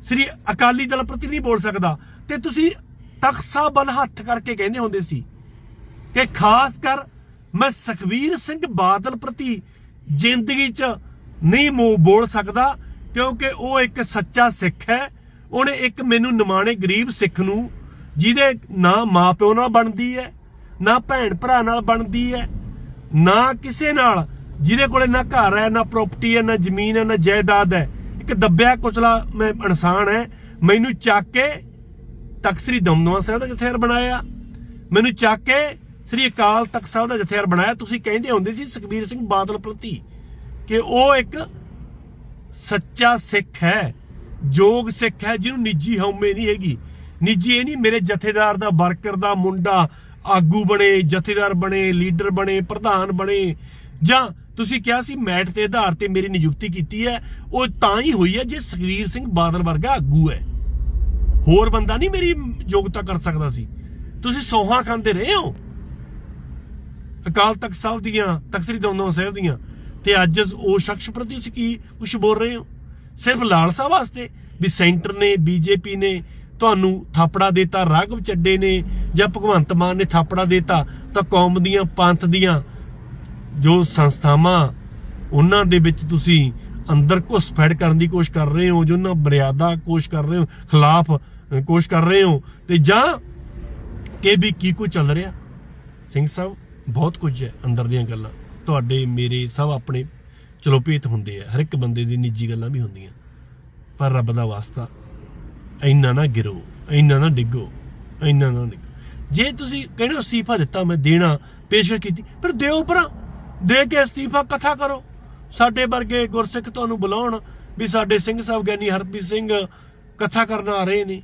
ਸ੍ਰੀ ਅਕਾਲੀ ਦਲ ਪ੍ਰਤੀ ਨਹੀਂ ਬੋਲ ਸਕਦਾ। ਤੇ ਤੁਸੀਂ ਤਖਤ ਸਾਹਿਬ ਵੱਲ ਹੱਥ ਕਰਕੇ ਕਹਿੰਦੇ ਹੁੰਦੇ ਸੀ ਕਿ ਖਾਸ ਕਰ ਮੈਂ ਸੁਖਬੀਰ ਸਿੰਘ ਬਾਦਲ ਪ੍ਰਤੀ ਜ਼ਿੰਦਗੀ 'ਚ ਨਹੀਂ ਮੂੰਹ ਬੋਲ ਸਕਦਾ, ਕਿਉਂਕਿ ਉਹ ਇੱਕ ਸੱਚਾ ਸਿੱਖ ਹੈ। ਉਹਨੇ ਇੱਕ ਮੈਨੂੰ ਨਿਮਾਣੇ ਗਰੀਬ ਸਿੱਖ ਨੂੰ, ਜਿਹਦੇ ਨਾ ਮਾਪਿਓ ਨਾਲ ਬਣਦੀ ਹੈ, ਨਾ ਭੈਣ ਭਰਾ ਨਾਲ ਬਣਦੀ ਹੈ, ਨਾ ਕਿਸੇ ਨਾਲ ਜਿਹਦੇ ਕੋਲੇ ਨਾ ਘਰ ਹੈ, ਨਾ ਪ੍ਰਾਪਰਟੀ ਹੈ, ਨਾ ਜ਼ਮੀਨ ਹੈ, ਨਾ ਜਾਇਦਾਦ ਹੈ। ਇੱਕ ਦੱਬਿਆ ਕੁਚਲਾ ਮੈਂ ਇਨਸਾਨ ਹੈ ਮੈਨੂੰ ਚੱਕ ਕੇ ਤਖਤ ਸ੍ਰੀ ਦਮਦਮਾ ਸਾਹਿਬ ਦਾ ਜਥੇਦਾਰ ਬਣਾਇਆ। ਮੈਨੂੰ ਚੱਕ ਕੇ ਸ੍ਰੀ ਅਕਾਲ ਤਖਤ ਸਾਹਿਬ ਦਾ ਜਥੇਦਾਰ ਬਣਾਇਆ। ਤੁਸੀਂ ਕਹਿੰਦੇ ਹੁੰਦੇ ਸੀ ਸੁਖਬੀਰ ਸਿੰਘ ਬਾਦਲ ਪ੍ਰਤੀ ਕਿ ਉਹ ਇੱਕ ਸੱਚਾ ਸਿੱਖ ਹੈ, ਜੋਗ ਸਿੱਖ ਹੈ, ਜਿਹਨੂੰ ਨਿੱਜੀ ਹਉਮੈ ਨਹੀਂ ਹੈਗੀ। ਨਿੱਜੀ ਇਹ ਨਹੀਂ, ਮੇਰੇ ਜਥੇਦਾਰ ਦਾ, ਵਰਕਰ ਦਾ, ਮੁੰਡਾ ਆਗੂ ਬਣੇ, ਜਥੇਦਾਰ ਬਣੇ, ਲੀਡਰ ਬਣੇ, ਪ੍ਰਧਾਨ ਬਣੇ ਜਾਂ ਤੁਸੀਂ ਕਿਹਾ ਸੀ ਮੈਟ ਦੇ ਆਧਾਰ ਤੇ ਮੇਰੀ ਨਿਯੁਕਤੀ ਕੀਤੀ ਹੈ, ਉਹ ਤਾਂ ਹੀ ਹੋਈ ਹੈ ਜੇ ਸੁਖਵੀਰ ਸਿੰਘ ਬਾਦਲ ਵਰਗਾ ਆਗੂ ਹੈ। ਹੋਰ ਬੰਦਾ ਨਹੀਂ ਮੇਰੀ ਯੋਗਤਾ ਕਰ ਸਕਦਾ ਸੀ। ਤੁਸੀਂ ਸੋਹਾਂ ਖਾਂਦੇ ਰਹੇ ਹੋ। ਅਕਾਲ ਤਖਤ ਸਾਹਿਬ ਦੀਆਂ, ਤਖਤ ਸ੍ਰੀ ਦਮਦਮਾ ਸਾਹਿਬ ਦੀਆਂ, ਤੇ ਅੱਜ ਉਹ ਸ਼ਖਸ ਪ੍ਰਤੀ ਤੁਸੀਂ ਕੀ ਕੁਝ ਬੋਲ ਰਹੇ ਹੋ? ਸਿਰਫ ਲਾਲਸਾ ਵਾਸਤੇ ਵੀ ਸੈਂਟਰ ਨੇ, ਬੀਜੇਪੀ ਨੇ ਤੁਹਾਨੂੰ ਥਾਪੜਾ ਦਿੱਤਾ, ਰਾਘਵ ਚੱਡੇ ਨੇ ਜਾਂ ਭਗਵੰਤ ਮਾਨ ਨੇ ਥਾਪੜਾ ਦਿੱਤਾ, ਤਾਂ ਕੌਮ ਦੀਆਂ ਪੰਥ ਦੀਆਂ ਜੋ ਸੰਸਥਾਵਾਂ ਉਹਨਾਂ ਦੇ ਵਿੱਚ ਤੁਸੀਂ ਅੰਦਰ ਘੁਸਪੈਠ ਕਰਨ ਦੀ ਕੋਸ਼ਿਸ਼ ਕਰ ਰਹੇ ਹੋ, ਜੋ ਉਹਨਾਂ ਮਰਿਆਦਾ ਕੋਸ਼ਿਸ਼ ਕਰ ਰਹੇ ਹੋ, ਖਿਲਾਫ ਕੋਸ਼ਿਸ਼ ਕਰ ਰਹੇ ਹੋ, ਤੇ ਜਾਂ ਕਿ ਵੀ ਕੀ ਕੁਝ ਚੱਲ ਰਿਹਾ? ਸਿੰਘ ਸਾਹਿਬ, ਬਹੁਤ ਕੁਝ ਹੈ ਅੰਦਰ ਦੀਆਂ ਗੱਲਾਂ। ਤੁਹਾਡੇ, ਮੇਰੇ ਸਭ ਆਪਣੇ ਚਲੋ ਭੇਤ ਹੁੰਦੇ ਆ। ਹਰ ਇੱਕ ਬੰਦੇ ਦੀ ਨਿੱਜੀ ਗੱਲਾਂ ਵੀ ਹੁੰਦੀਆਂ। ਪਰ ਰੱਬ ਦਾ ਵਾਸਤਾ, ਇੰਨਾ ਨਾ ਗਿਰੋ, ਇੰਨਾ ਨਾ ਡਿੱਗੋ, ਇੰਨਾ ਨਾ ਡਿੱਗੋ। ਜੇ ਤੁਸੀਂ ਕਹਿੰਦੇ ਹੋ ਅਸਤੀਫਾ ਦਿੱਤਾ, ਮੈਂ ਦੇਣਾ, ਪੇਸ਼ਕਸ਼ ਕੀਤੀ, ਪਰ ਦਿਓ ਭਰਾ। ਦੇ ਕੇ ਅਸਤੀਫਾ ਕਥਾ ਕਰੋ। ਸਾਡੇ ਵਰਗੇ ਗੁਰਸਿੱਖ ਤੁਹਾਨੂੰ ਬੁਲਾਉਣ ਵੀ ਸਾਡੇ ਸਿੰਘ ਸਾਹਿਬ ਗਿਆਨੀ ਹਰਪ੍ਰੀਤ ਸਿੰਘ ਕਥਾ ਕਰਨ ਆ ਰਹੇ ਨੇ,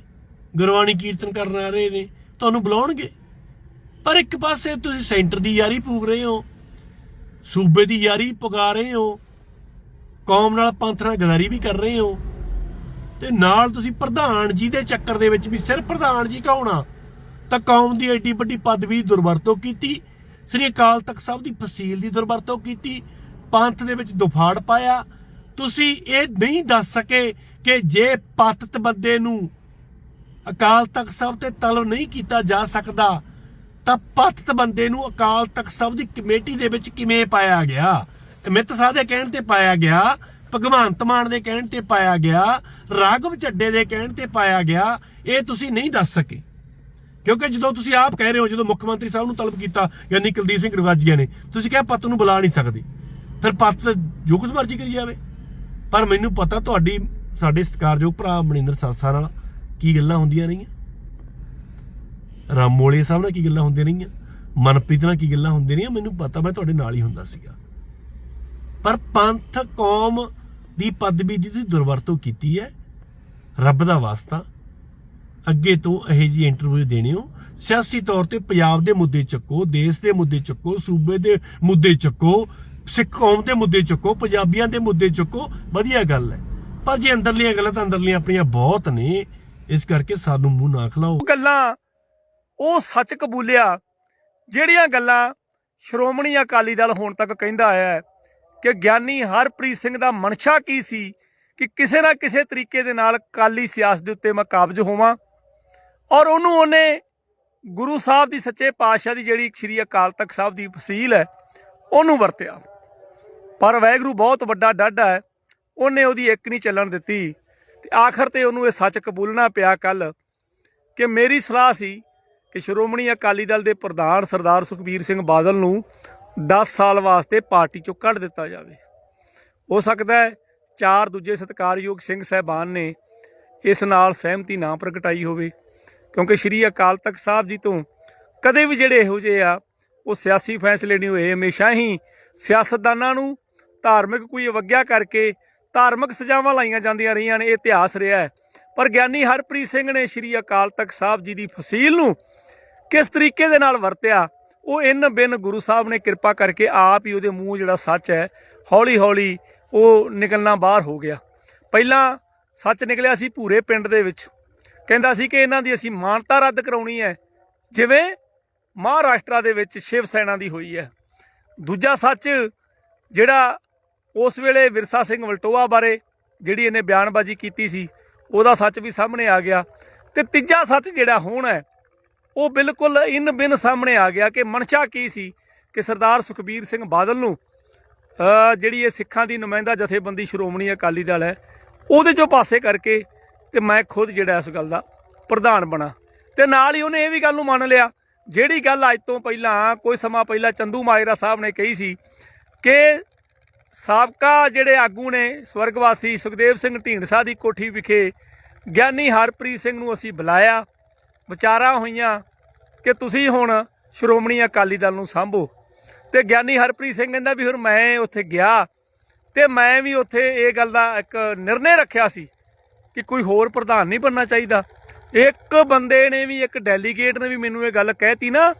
ਗੁਰਬਾਣੀ ਕੀਰਤਨ ਕਰਨ ਆ ਰਹੇ ਨੇ, ਤੁਹਾਨੂੰ ਬੁਲਾਉਣਗੇ। ਪਰ ਇੱਕ ਪਾਸੇ ਤੁਸੀਂ ਸੈਂਟਰ ਦੀ ਯਾਰੀ ਪੂਗ ਰਹੇ ਹੋ, ਸੂਬੇ ਦੀ ਯਾਰੀ ਪੁਗਾ ਰਹੇ ਹੋ, ਕੌਮ ਨਾਲ ਪੰਥ ਨਾਲ ਗਦਾਰੀ ਵੀ ਕਰ ਰਹੇ ਹੋ, ਤੇ ਨਾਲ ਤੁਸੀਂ ਪ੍ਰਧਾਨ ਜੀ ਦੇ ਚੱਕਰ ਦੇ ਵਿੱਚ ਵੀ ਸਿਰ ਪ੍ਰਧਾਨ ਜੀ ਕਹਾਉਣਾ ਤਾਂ ਕੌਮ ਦੀ ਐਡੀ ਵੱਡੀ ਪਦਵੀ ਦੁਰਵਰਤੋਂ ਕੀਤੀ ਸ੍ਰੀ ਅਕਾਲ ਤਖਤ ਸਾਹਿਬ ਦੀ ਫਸੀਲ ਦੀ ਦੁਰਵਰਤੋਂ ਕੀਤੀ, ਪੰਥ ਦੇ ਵਿੱਚ ਦੁਫਾੜ ਪਾਇਆ। ਤੁਸੀਂ ਇਹ ਨਹੀਂ ਦੱਸ ਸਕੇ ਕਿ ਜੇ ਪਤਤ ਬੰਦੇ ਨੂੰ ਅਕਾਲ ਤਖਤ ਸਾਹਿਬ ਤੇ ਤਲਬ ਨਹੀਂ ਕੀਤਾ ਜਾ ਸਕਦਾ, ਤਾਂ ਪਤਤ ਬੰਦੇ ਨੂੰ ਅਕਾਲ ਤਖਤ ਸਾਹਿਬ ਦੀ ਕਮੇਟੀ ਦੇ ਵਿੱਚ ਕਿਵੇਂ ਪਾਇਆ ਗਿਆ? ਅਮਿਤ ਸਾਹ ਦੇ ਕਹਿਣ ਤੇ ਪਾਇਆ ਗਿਆ, ਭਗਵੰਤ ਮਾਨ ਦੇ ਕਹਿਣ ਤੇ ਪਾਇਆ ਗਿਆ, ਰਾਘਵ ਚੱਡੇ ਦੇ ਕਹਿਣ ਤੇ ਪਾਇਆ ਗਿਆ, ਇਹ ਤੁਸੀਂ ਨਹੀਂ ਦੱਸ ਸਕੇ। ਕਿਉਂਕਿ ਜਦੋਂ ਤੁਸੀਂ ਆਪ ਕਹਿ ਰਹੇ ਹੋ, ਜਦੋਂ ਮੁੱਖ ਮੰਤਰੀ ਸਾਹਿਬ ਨੂੰ ਤਲਬ ਕੀਤਾ, ਯਾਨੀ ਕੁਲਦੀਪ ਸਿੰਘ ਰਵਾਜੀਆ ਨੇ, ਤੁਸੀਂ ਕਿਹਾ ਪੱਤ ਨੂੰ ਬੁਲਾ ਨਹੀਂ ਸਕਦੇ। ਫਿਰ ਪੱਤ ਜੋ ਕੁਝ ਮਰਜ਼ੀ ਕਰੀ ਜਾਵੇ। ਪਰ ਮੈਨੂੰ ਪਤਾ ਤੁਹਾਡੀ, ਸਾਡੇ ਸਤਿਕਾਰਯੋਗ ਭਰਾ ਮਨਿੰਦਰ ਸਰਸਾ ਨਾਲ ਕੀ ਗੱਲਾਂ ਹੁੰਦੀਆਂ ਰਹੀਆਂ? ਰਾਮੋਲੇ ਸਾਹਿਬ ਨਾਲ ਕੀ ਗੱਲਾਂ ਹੁੰਦੀਆਂ ਰਹੀਆਂ? ਮਨਪ੍ਰੀਤ ਨਾਲ ਕੀ ਗੱਲਾਂ ਹੁੰਦੀਆਂ ਰਹੀਆਂ? ਮੈਨੂੰ ਪਤਾ, ਮੈਂ ਤੁਹਾਡੇ ਨਾਲ ਹੀ ਹੁੰਦਾ ਸੀਗਾ। ਪਰ ਪੰਥ ਕੌਮ ਦੀ ਪਦਵੀ ਦੀ ਤੁਸੀਂ ਦੁਰਵਰਤੋਂ ਕੀਤੀ ਹੈ, ਰੱਬ ਦਾ ਵਾਸਤਾ ਅੱਗੇ ਤੋਂ ਇਹੋ ਜੀ ਇੰਟਰਵਿਊ ਦੇਣੇ ਹੋ। ਸਿਆਸੀ ਤੌਰ ਤੇ ਪੰਜਾਬ ਦੇ ਮੁੱਦੇ ਚੱਕੋ, ਦੇਸ਼ ਦੇ ਮੁੱਦੇ ਚੱਕੋ, ਸੂਬੇ ਦੇ ਮੁੱਦੇ ਚੱਕੋ, ਸਿੱਖ ਕੌਮ ਦੇ ਮੁੱਦੇ ਚੱਕੋ, ਪੰਜਾਬੀਆਂ ਦੇ ਮੁੱਦੇ ਚੱਕੋ, ਵਧੀਆ ਗੱਲ ਹੈ। ਪਰ ਜੇ ਅੰਦਰਲੀਆਂ ਗੱਲਾਂ ਤਾਂ ਅੰਦਰਲੀਆਂ ਆਪਣੀਆਂ ਬਹੁਤ ਨੇ। ਇਸ ਕਰਕੇ ਸਾਨੂੰ ਮੂੰਹ ਨਾ ਖਲਾਓ। ਗੱਲਾਂ, ਉਹ ਸੱਚ ਕਬੂਲਿਆ, ਜਿਹੜੀਆਂ ਗੱਲਾਂ ਸ਼੍ਰੋਮਣੀ ਅਕਾਲੀ ਦਲ ਹੁਣ ਤੱਕ ਕਹਿੰਦਾ ਆਇਆ ਹੈ ਕਿ ਗਿਆਨੀ ਹਰਪ੍ਰੀਤ ਸਿੰਘ ਦਾ ਮਨਸ਼ਾ ਕੀ ਸੀ ਕਿ ਕਿਸੇ ਨਾ ਕਿਸੇ ਤਰੀਕੇ ਦੇ ਨਾਲ ਕਾਲੀ ਸਿਆਸਤ ਦੇ ਉੱਤੇ ਮੈਂ ਕਾਬਜ ਹੋਵਾਂ। ਔਰ ਉਹਨੂੰ ਉਹਨੇ ਗੁਰੂ ਸਾਹਿਬ ਦੀ ਸੱਚੇ ਪਾਤਸ਼ਾਹ ਦੀ ਜਿਹੜੀ ਸ੍ਰੀ ਅਕਾਲ ਤਖਤ ਸਾਹਿਬ ਦੀ ਫਸੀਲ ਹੈ, ਉਹਨੂੰ ਵਰਤਿਆ। ਪਰ ਵੈਗਰੂ ਬਹੁਤ ਵੱਡਾ ਡਾਢਾ ਹੈ, ਉਹਨੇ ਉਹਦੀ ਇੱਕ ਨਹੀਂ ਚੱਲਣ ਦਿੱਤੀ। ਤੇ ਆਖਰ ਤੇ ਉਹਨੂੰ ਇਹ ਸੱਚ ਕਬੂਲਣਾ ਪਿਆ ਕੱਲ ਕਿ ਮੇਰੀ ਸਲਾਹ ਸੀ ਕਿ ਸ਼੍ਰੋਮਣੀ ਅਕਾਲੀ ਦਲ ਦੇ ਪ੍ਰਧਾਨ ਸਰਦਾਰ ਸੁਖਬੀਰ ਸਿੰਘ ਬਾਦਲ ਨੂੰ 10 ਸਾਲ ਵਾਸਤੇ ਪਾਰਟੀ ਚੋਂ ਕੱਢ ਦਿੱਤਾ ਜਾਵੇ। ਹੋ ਸਕਦਾ ਹੈ ਚਾਰ ਦੂਜੇ ਸਤਿਕਾਰਯੋਗ ਸਿੰਘ ਸਹਿਬਾਨ ਨੇ ਇਸ ਨਾਲ ਸਹਿਮਤੀ ਨਾ ਪ੍ਰਗਟਾਈ ਹੋਵੇ। ਕਿਉਂਕਿ ਸ਼੍ਰੀ ਅਕਾਲ ਤਖਤ ਸਾਹਿਬ ਜੀ ਤੋਂ ਕਦੇ ਵੀ ਜਿਹੜੇ ਇਹੋ ਜਿਹੇ ਆ, ਉਹ ਸਿਆਸੀ ਫੈਸਲੇ ਨਹੀਂ ਹੋਏ, ਹਮੇਸ਼ਾ ਹੀ ਸਿਆਸਤਦਾਨਾਂ ਨੂੰ ਧਾਰਮਿਕ ਕੋਈ ਅਵਗਿਆ ਕਰਕੇ ਧਾਰਮਿਕ ਸਜ਼ਾਵਾਂ ਲਾਈਆਂ ਜਾਂਦੀਆਂ ਰਹੀਆਂ ਨੇ, ਇਹ ਇਤਿਹਾਸ ਰਿਹਾ ਹੈ। ਪਰ ਗਿਆਨੀ ਹਰਪ੍ਰੀਤ ਸਿੰਘ ਨੇ ਸ਼੍ਰੀ ਅਕਾਲ ਤਖਤ ਸਾਹਿਬ ਜੀ ਦੀ ਫਸੀਲ ਨੂੰ ਕਿਸ ਤਰੀਕੇ ਦੇ ਨਾਲ ਵਰਤਿਆ, ਉਹ ਇਨ ਬਿਨ ਗੁਰੂ ਸਾਹਿਬ ਨੇ ਕਿਰਪਾ ਕਰਕੇ ਆਪ ਹੀ ਉਹਦੇ ਮੂੰਹ ਜਿਹੜਾ ਸੱਚ ਹੈ ਹੌਲੀ ਹੌਲੀ ਉਹ ਨਿਕਲਣਾ ਬਾਹਰ ਹੋ ਗਿਆ। ਪਹਿਲਾਂ ਸੱਚ ਨਿਕਲਿਆ ਸੀ ਪੂਰੇ ਪਿੰਡ ਦੇ ਵਿੱਚ। ਕਹਿੰਦਾ ਸੀ ਕਿ ਇਹਨਾਂ ਦੀ ਅਸੀਂ ਮਾਨਤਾ ਰੱਦ ਕਰਾਉਣੀ ਹੈ। ਜਿਵੇਂ ਮਹਾਰਾਸ਼ਟਰ ਦੇ ਵਿੱਚ ਸ਼ਿਵ ਸੈਨਾ ਦੀ ਹੋਈ ਹੈ। ਦੂਜਾ ਸੱਚ ਜਿਹੜਾ ਉਸ ਵੇਲੇ ਵਿਰਸਾ ਸਿੰਘ ਵਲਟੋਆ ਬਾਰੇ ਜਿਹੜੀ ਇਹਨੇ ਬਿਆਨਬਾਜ਼ੀ ਕੀਤੀ ਸੀ, ਉਹਦਾ ਸੱਚ ਵੀ ਸਾਹਮਣੇ ਆ ਗਿਆ। ਤੇ ਤੀਜਾ ਸੱਚ ਜਿਹੜਾ ਹੁਣ ਹੈ, ਉਹ ਬਿਲਕੁਲ ਇਨ ਬਿਨ ਸਾਹਮਣੇ ਆ ਗਿਆ ਕਿ ਮਨਸ਼ਾ ਕੀ ਸੀ ਕਿ ਸਰਦਾਰ ਸੁਖਬੀਰ ਸਿੰਘ ਬਾਦਲ ਨੂੰ ਜਿਹੜੀ ਇਹ ਸਿੱਖਾਂ ਦੀ ਨੁਮਾਇੰਦਾ ਜਥੇਬੰਦੀ ਸ਼੍ਰੋਮਣੀ ਅਕਾਲੀ ਦਲ ਹੈ, ਉਹਦੇ ਚੋਂ ਪਾਸੇ ਕਰਕੇ ਤੇ ਮੈਂ ਖੁਦ ਜਿਹੜਾ ਇਸ ਗੱਲ ਦਾ ਪ੍ਰਧਾਨ ਬਣਾ। ਤੇ ਨਾਲ ਹੀ ਉਹਨੇ ਇਹ ਵੀ ਗੱਲ ਨੂੰ ਮੰਨ ਲਿਆ, ਜਿਹੜੀ ਗੱਲ ਅੱਜ ਤੋਂ ਪਹਿਲਾਂ, ਕੋਈ ਸਮਾਂ ਪਹਿਲਾਂ ਚੰਦੂ ਮਾਇਰਾ ਸਾਹਿਬ ਨੇ ਕਹੀ ਸੀ ਕਿ ਸਾਬਕਾ ਜਿਹੜੇ ਆਗੂ ਨੇ, ਸਵਰਗਵਾਸੀ ਸੁਖਦੇਵ ਸਿੰਘ ਢੀਂਡਸਾ ਦੀ ਕੋਠੀ ਵਿਖੇ ਗਿਆਨੀ ਹਰਪ੍ਰੀਤ ਸਿੰਘ ਨੂੰ ਅਸੀਂ ਬੁਲਾਇਆ। ਵਿਚਾਰਾਂ ਹੋਈਆਂ ਕਿ ਤੁਸੀਂ ਹੁਣ ਸ਼੍ਰੋਮਣੀ ਅਕਾਲੀ ਦਲ ਨੂੰ ਸੰਭੋ। ਤੇ ਗਿਆਨੀ ਹਰਪ੍ਰੀਤ ਸਿੰਘ ਕਹਿੰਦਾ ਵੀ ਹੁਣ ਮੈਂ ਉੱਥੇ ਗਿਆ ਤੇ ਮੈਂ ਵੀ ਉੱਥੇ ਇਹ ਗੱਲ ਦਾ ਇੱਕ ਨਿਰਣੇ ਰੱਖਿਆ ਸੀ। ਕਿ ਕੋਈ ਹੋਰ ਪ੍ਰਧਾਨ ਨਹੀਂ ਬਣਨਾ ਚਾਹੀਦਾ। ਇੱਕ ਬੰਦੇ ਨੇ ਵੀ, ਇੱਕ ਡੈਲੀਗੇਟ ਨੇ ਵੀ ਮੈਨੂੰ ਇਹ ਗੱਲ ਕਹਿਤੀ ਨਾ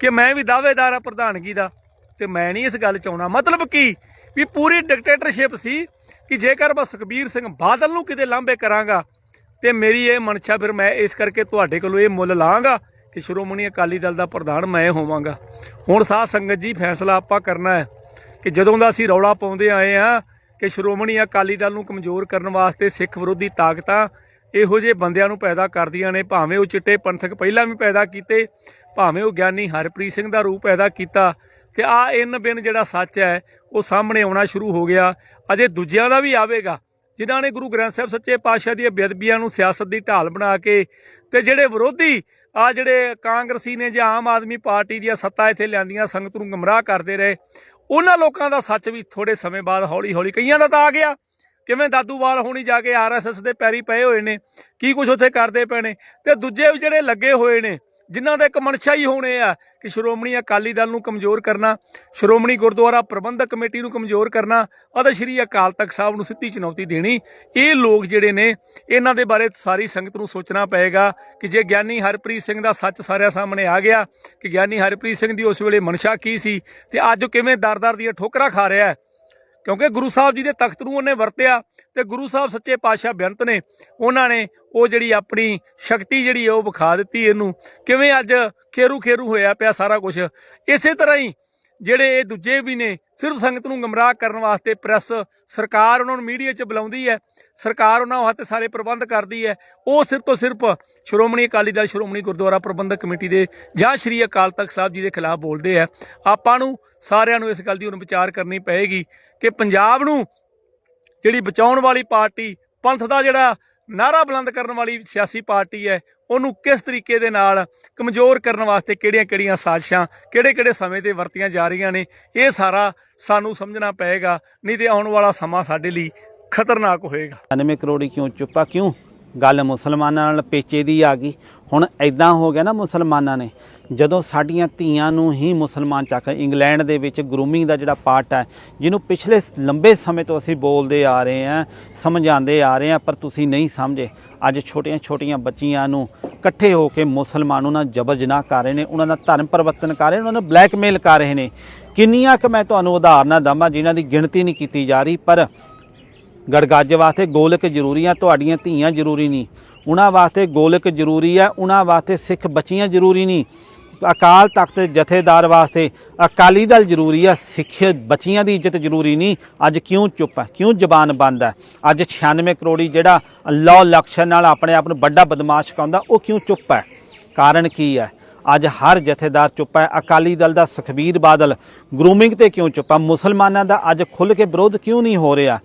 ਕਿ ਮੈਂ ਵੀ ਦਾਅਵੇਦਾਰ ਆ ਪ੍ਰਧਾਨਗੀ ਦਾ ਤੇ ਮੈਂ ਨਹੀਂ ਇਸ ਗੱਲ ਚ ਆਉਣਾ। ਮਤਲਬ ਕੀ? ਵੀ ਪੂਰੀ ਡਿਕਟੇਟਰਸ਼ਿਪ ਸੀ ਕਿ ਜੇਕਰ ਮੈਂ ਸੁਖਬੀਰ ਸਿੰਘ ਬਾਦਲ ਨੂੰ ਕਿਤੇ ਲਾਂਭੇ ਕਰਾਂਗਾ ਤੇ ਮੇਰੀ ਇਹ ਮਨਸ਼ਾ ਫਿਰ ਮੈਂ ਇਸ ਕਰਕੇ ਤੁਹਾਡੇ ਕੋਲੋਂ ਇਹ ਮੁੱਲ ਲਾਂਗਾ ਕਿ ਸ਼੍ਰੋਮਣੀ ਅਕਾਲੀ ਦਲ ਦਾ ਪ੍ਰਧਾਨ ਮੈਂ ਹੋਵਾਂਗਾ। ਹੁਣ ਸਾਧ ਸੰਗਤ ਜੀ, ਫੈਸਲਾ ਆਪਾਂ ਕਰਨਾ ਹੈ ਕਿ ਜਦੋਂ ਦਾ ਅਸੀਂ ਰੌਲਾ ਪਾਉਂਦੇ ਆਏ ਆ ਕਿ ਸ਼੍ਰੋਮਣੀ ਅਕਾਲੀ ਦਲ ਨੂੰ ਕਮਜ਼ੋਰ ਕਰਨ ਵਾਸਤੇ ਸਿੱਖ ਵਿਰੋਧੀ ਤਾਕਤਾਂ ਇਹੋ ਜਿਹੇ ਬੰਦਿਆਂ ਨੂੰ ਪੈਦਾ ਕਰਦੀਆਂ ਨੇ। ਭਾਵੇਂ ਉਹ ਚਿੱਟੇ ਪੰਥਕ ਪਹਿਲਾਂ ਵੀ ਪੈਦਾ ਕੀਤੇ, ਭਾਵੇਂ ਉਹ ਗਿਆਨੀ ਹਰਪ੍ਰੀਤ ਸਿੰਘ ਦਾ ਰੂਪ ਪੈਦਾ ਕੀਤਾ। ਤੇ ਆ ਇਨ ਬਿਨ ਜਿਹੜਾ ਸੱਚ ਹੈ, ਉਹ ਸਾਹਮਣੇ ਆਉਣਾ ਸ਼ੁਰੂ ਹੋ ਗਿਆ। ਅਜੇ ਦੂਜਿਆਂ ਦਾ ਵੀ ਆਵੇਗਾ। ਜਿਨ੍ਹਾਂ ਨੇ ਗੁਰੂ ਗ੍ਰੰਥ ਸਾਹਿਬ ਸੱਚੇ ਪਾਤਸ਼ਾਹ ਦੀਆਂ ਬੇਅਦਬੀਆਂ ਨੂੰ ਸਿਆਸਤ ਦੀ ਢਾਲ ਬਣਾ ਕੇ ਤੇ ਜਿਹੜੇ ਵਿਰੋਧੀ ਆ ਜਿਹੜੇ ਕਾਂਗਰਸੀ ਨੇ ਜਾਂ ਆਮ ਆਦਮੀ ਪਾਰਟੀ ਦੀਆਂ ਸੱਤਾ ਇੱਥੇ ਲਿਆਂਦੀਆਂ ਸੰਗਤ ਨੂੰ ਗਮਰਾਹ ਕਰਦੇ ਰਹੇ ਉਹਨਾਂ ਲੋਕਾਂ ਦਾ ਸੱਚ ਵੀ ਥੋੜੇ ਸਮੇਂ ਬਾਅਦ ਹੌਲੀ ਹੌਲੀ ਕਈਆਂ ਦਾ ਤਾਂ ਆ ਗਿਆ। ਕਿਵੇਂ ਦਾਦੂਵਾਲ ਹੋਣੀ ਜਾ ਕੇ ਆਰਐਸਐਸ ਦੇ ਪੈਰੀ ਪਏ ਹੋਏ ਨੇ, ਕੀ ਕੁਝ ਉੱਥੇ ਕਰਦੇ ਪਏ ਨੇ, ਤੇ ਦੂਜੇ ਜਿਹੜੇ ਲੱਗੇ ਹੋਏ ਨੇ ਜਿਨ੍ਹਾਂ ਦਾ ਇੱਕ ਮਨਸ਼ਾ ਹੀ ਹੋਣੇ ਆ ਕਿ ਸ਼੍ਰੋਮਣੀ ਅਕਾਲੀ ਦਲ ਨੂੰ ਕਮਜ਼ੋਰ ਕਰਨਾ, ਸ਼੍ਰੋਮਣੀ ਗੁਰਦੁਆਰਾ ਪ੍ਰਬੰਧਕ ਕਮੇਟੀ ਨੂੰ ਕਮਜ਼ੋਰ ਕਰਨਾ ਅਤੇ ਸ਼੍ਰੀ ਅਕਾਲ ਤਖਤ ਸਾਹਿਬ ਨੂੰ ਸਿੱਧੀ ਚੁਣੌਤੀ ਦੇਣੀ। ਇਹ ਲੋਕ ਜਿਹੜੇ ਨੇ, ਇਹਨਾਂ ਦੇ ਬਾਰੇ ਸਾਰੀ ਸੰਗਤ ਨੂੰ ਸੋਚਣਾ ਪਏਗਾ ਕਿ ਜੇ ਗਿਆਨੀ ਹਰਪ੍ਰੀਤ ਸਿੰਘ ਦਾ ਸੱਚ ਸਾਰਿਆਂ ਸਾਹਮਣੇ ਆ ਗਿਆ, ਕਿ ਗਿਆਨੀ ਹਰਪ੍ਰੀਤ ਸਿੰਘ ਦੀ ਉਸ ਵੇਲੇ ਮਨਸ਼ਾ ਕੀ ਸੀ ਤੇ ਅੱਜ ਕਿਵੇਂ ਦਰ-ਦਰ ਦੀਆਂ ਠੋਕਰਾਂ ਖਾ ਰਿਹਾ ਹੈ ਕਿਉਂਕਿ ਗੁਰੂ ਸਾਹਿਬ ਜੀ ਦੇ ਤਖਤ ਨੂੰ ਉਹਨੇ ਵਰਤਿਆ ਤੇ ਗੁਰੂ ਸਾਹਿਬ ਸੱਚੇ ਪਾਤਸ਼ਾਹ ਬੇਅੰਤ ਨੇ, ਉਹਨਾਂ ਨੇ ਉਹ ਜਿਹੜੀ ਆਪਣੀ ਸ਼ਕਤੀ ਜਿਹੜੀ ਹੈ ਉਹ ਵਿਖਾ ਦਿੱਤੀ ਇਹਨੂੰ। ਕਿਵੇਂ ਅੱਜ ਖੇਰੂ ਖੇਰੂ ਹੋਇਆ ਪਿਆ ਸਾਰਾ ਕੁਝ ਇਸੇ ਤਰ੍ਹਾਂ ਹੀ ਜਿਹੜੇ ਇਹ ਦੂਜੇ ਵੀ ਨੇ, ਸਿਰਫ ਸੰਗਤ ਨੂੰ ਗਮਰਾਹ ਕਰਨ ਵਾਸਤੇ ਪ੍ਰੈਸ ਸਰਕਾਰ ਉਹਨਾਂ ਨੂੰ ਮੀਡੀਆ 'ਚ ਬੁਲਾਉਂਦੀ ਹੈ, ਸਰਕਾਰ ਉਹਨਾਂ ਹੱਥ ਸਾਰੇ ਪ੍ਰਬੰਧ ਕਰਦੀ ਹੈ, ਉਹ ਸਿਰਫ ਤੋਂ ਸਿਰਫ ਸ਼੍ਰੋਮਣੀ ਅਕਾਲੀ ਦਲ, ਸ਼੍ਰੋਮਣੀ ਗੁਰਦੁਆਰਾ ਪ੍ਰਬੰਧਕ ਕਮੇਟੀ ਦੇ ਜਾਂ ਸ਼੍ਰੀ ਅਕਾਲ ਤਖਤ ਸਾਹਿਬ ਜੀ ਦੇ ਖਿਲਾਫ ਬੋਲਦੇ ਆ ਆਪਾਂ ਨੂੰ ਸਾਰਿਆਂ ਨੂੰ ਇਸ ਗੱਲ ਦੀ ਹੁਣ ਵਿਚਾਰ ਕਰਨੀ ਪਏਗੀ ਕਿ ਪੰਜਾਬ ਨੂੰ ਜਿਹੜੀ ਬਚਾਉਣ ਵਾਲੀ ਪਾਰਟੀ, ਪੰਥ ਦਾ ਜਿਹੜਾ ਨਾਰਾ ਬੁਲੰਦ ਕਰਨ ਵਾਲੀ ਸਿਆਸੀ ਪਾਰਟੀ ਹੈ, ਉਹਨੂੰ ਕਿਸ ਤਰੀਕੇ ਦੇ ਨਾਲ ਕਮਜ਼ੋਰ ਕਰਨ ਵਾਸਤੇ ਕਿਹੜੀਆਂ-ਕਿਹੜੀਆਂ ਸਾਜ਼ਿਸ਼ਾਂ, ਕਿਹੜੇ-ਕਿਹੜੇ ਸਮੇਂ ਤੇ ਵਰਤੀਆਂ ਜਾ ਰਹੀਆਂ ਨੇ, ਇਹ ਸਾਰਾ ਸਾਨੂੰ ਸਮਝਣਾ ਪਏਗਾ, ਨਹੀਂ ਤੇ ਆਉਣ ਵਾਲਾ ਸਮਾਂ ਸਾਡੇ ਲਈ ਖਤਰਨਾਕ ਹੋਏਗਾ। 99 ਕਰੋੜੀ ਕਿਉਂ ਚੁੱਪਾ? ਕਿਉਂ? ਗੱਲ ਮੁਸਲਮਾਨਾਂ ਨਾਲ ਪੇਚੇ ਦੀ ਆ ਗਈ। ਹੁਣ ਐਦਾਂ ਹੋ ਗਿਆ ਨਾ ਮੁਸਲਮਾਨਾਂ ਨੇ, ਜਦੋਂ ਸਾਡੀਆਂ ਧੀਆਂ ਨੂੰ ਹੀ ਮੁਸਲਮਾਨ ਚੱਕ ਇੰਗਲੈਂਡ ਦੇ ਵਿੱਚ ਗਰੂਮਿੰਗ ਦਾ ਜਿਹੜਾ ਪਾਰਟ ਹੈ, ਜਿਹਨੂੰ ਪਿਛਲੇ ਲੰਬੇ ਸਮੇਂ ਤੋਂ ਅਸੀਂ ਬੋਲਦੇ ਆ ਰਹੇ ਹਾਂ, ਸਮਝਾਉਂਦੇ ਆ ਰਹੇ ਹਾਂ, ਪਰ ਤੁਸੀਂ ਨਹੀਂ ਸਮਝੇ। ਅੱਜ ਛੋਟੀਆਂ ਛੋਟੀਆਂ ਬੱਚੀਆਂ ਨੂੰ ਇਕੱਠੇ ਹੋ ਕੇ ਮੁਸਲਮਾਨ ਉਹਨਾਂ ਜਬਰ ਜਨਾਹ ਕਰ ਰਹੇ ਨੇ, ਉਹਨਾਂ ਦਾ ਧਰਮ ਪਰਿਵਰਤਨ ਕਰ ਰਹੇ ਨੇ, ਉਹਨਾਂ ਨੂੰ ਬਲੈਕਮੇਲ ਕਰ ਰਹੇ ਨੇ। ਕਿੰਨੀਆਂ ਕਿ ਮੈਂ ਤੁਹਾਨੂੰ ਉਦਾਹਰਨਾਂ ਦਵਾਂ ਜਿਨ੍ਹਾਂ ਦੀ ਗਿਣਤੀ ਨਹੀਂ ਕੀਤੀ ਜਾ ਰਹੀ, ਪਰ ਗੜਗੱਜ ਵਾਸਤੇ ਗੋਲਕ ਜ਼ਰੂਰੀ ਆ, ਤੁਹਾਡੀਆਂ ਧੀਆਂ ਜ਼ਰੂਰੀ ਨਹੀਂ। ਉਹਨਾਂ ਵਾਸਤੇ ਗੋਲਕ ਜ਼ਰੂਰੀ ਹੈ, ਉਹਨਾਂ ਵਾਸਤੇ ਸਿੱਖ ਬੱਚੀਆਂ ਜ਼ਰੂਰੀ ਨਹੀਂ। ਅਕਾਲ ਤਖਤ ਦੇ ਜਥੇਦਾਰ ਵਾਸਤੇ ਅਕਾਲੀ ਦਲ ਜ਼ਰੂਰੀ ਆ ਸਿੱਖ ਬੱਚੀਆਂ ਦੀ ਇੱਜ਼ਤ ਜ਼ਰੂਰੀ ਨਹੀਂ। ਅੱਜ ਕਿਉਂ ਚੁੱਪ ਹੈ, ਕਿਉਂ ਜ਼ਬਾਨ ਬੰਦ ਹੈ? ਅੱਜ 96 ਕਰੋੜੀ ਜਿਹੜਾ ਅੱਲਾਹ ਲਕਸ਼ਣ ਨਾਲ ਆਪਣੇ ਆਪ ਨੂੰ ਵੱਡਾ ਬਦਮਾਸ਼ ਕਹਿੰਦਾ ਉਹ ਕਿਉਂ ਚੁੱਪ ਹੈ? ਕਾਰਨ ਕੀ ਹੈ? ਅੱਜ ਹਰ ਜਥੇਦਾਰ ਚੁੱਪ ਹੈ, ਅਕਾਲੀ ਦਲ ਦਾ ਸੁਖਬੀਰ ਬਾਦਲ ਗਰੂਮਿੰਗ ਤੇ ਕਿਉਂ ਚੁੱਪ ਹੈ? ਮੁਸਲਮਾਨਾਂ ਦਾ ਅੱਜ ਖੁੱਲ ਕੇ ਵਿਰੋਧ ਕਿਉਂ ਨਹੀਂ ਹੋ ਰਿਹਾ?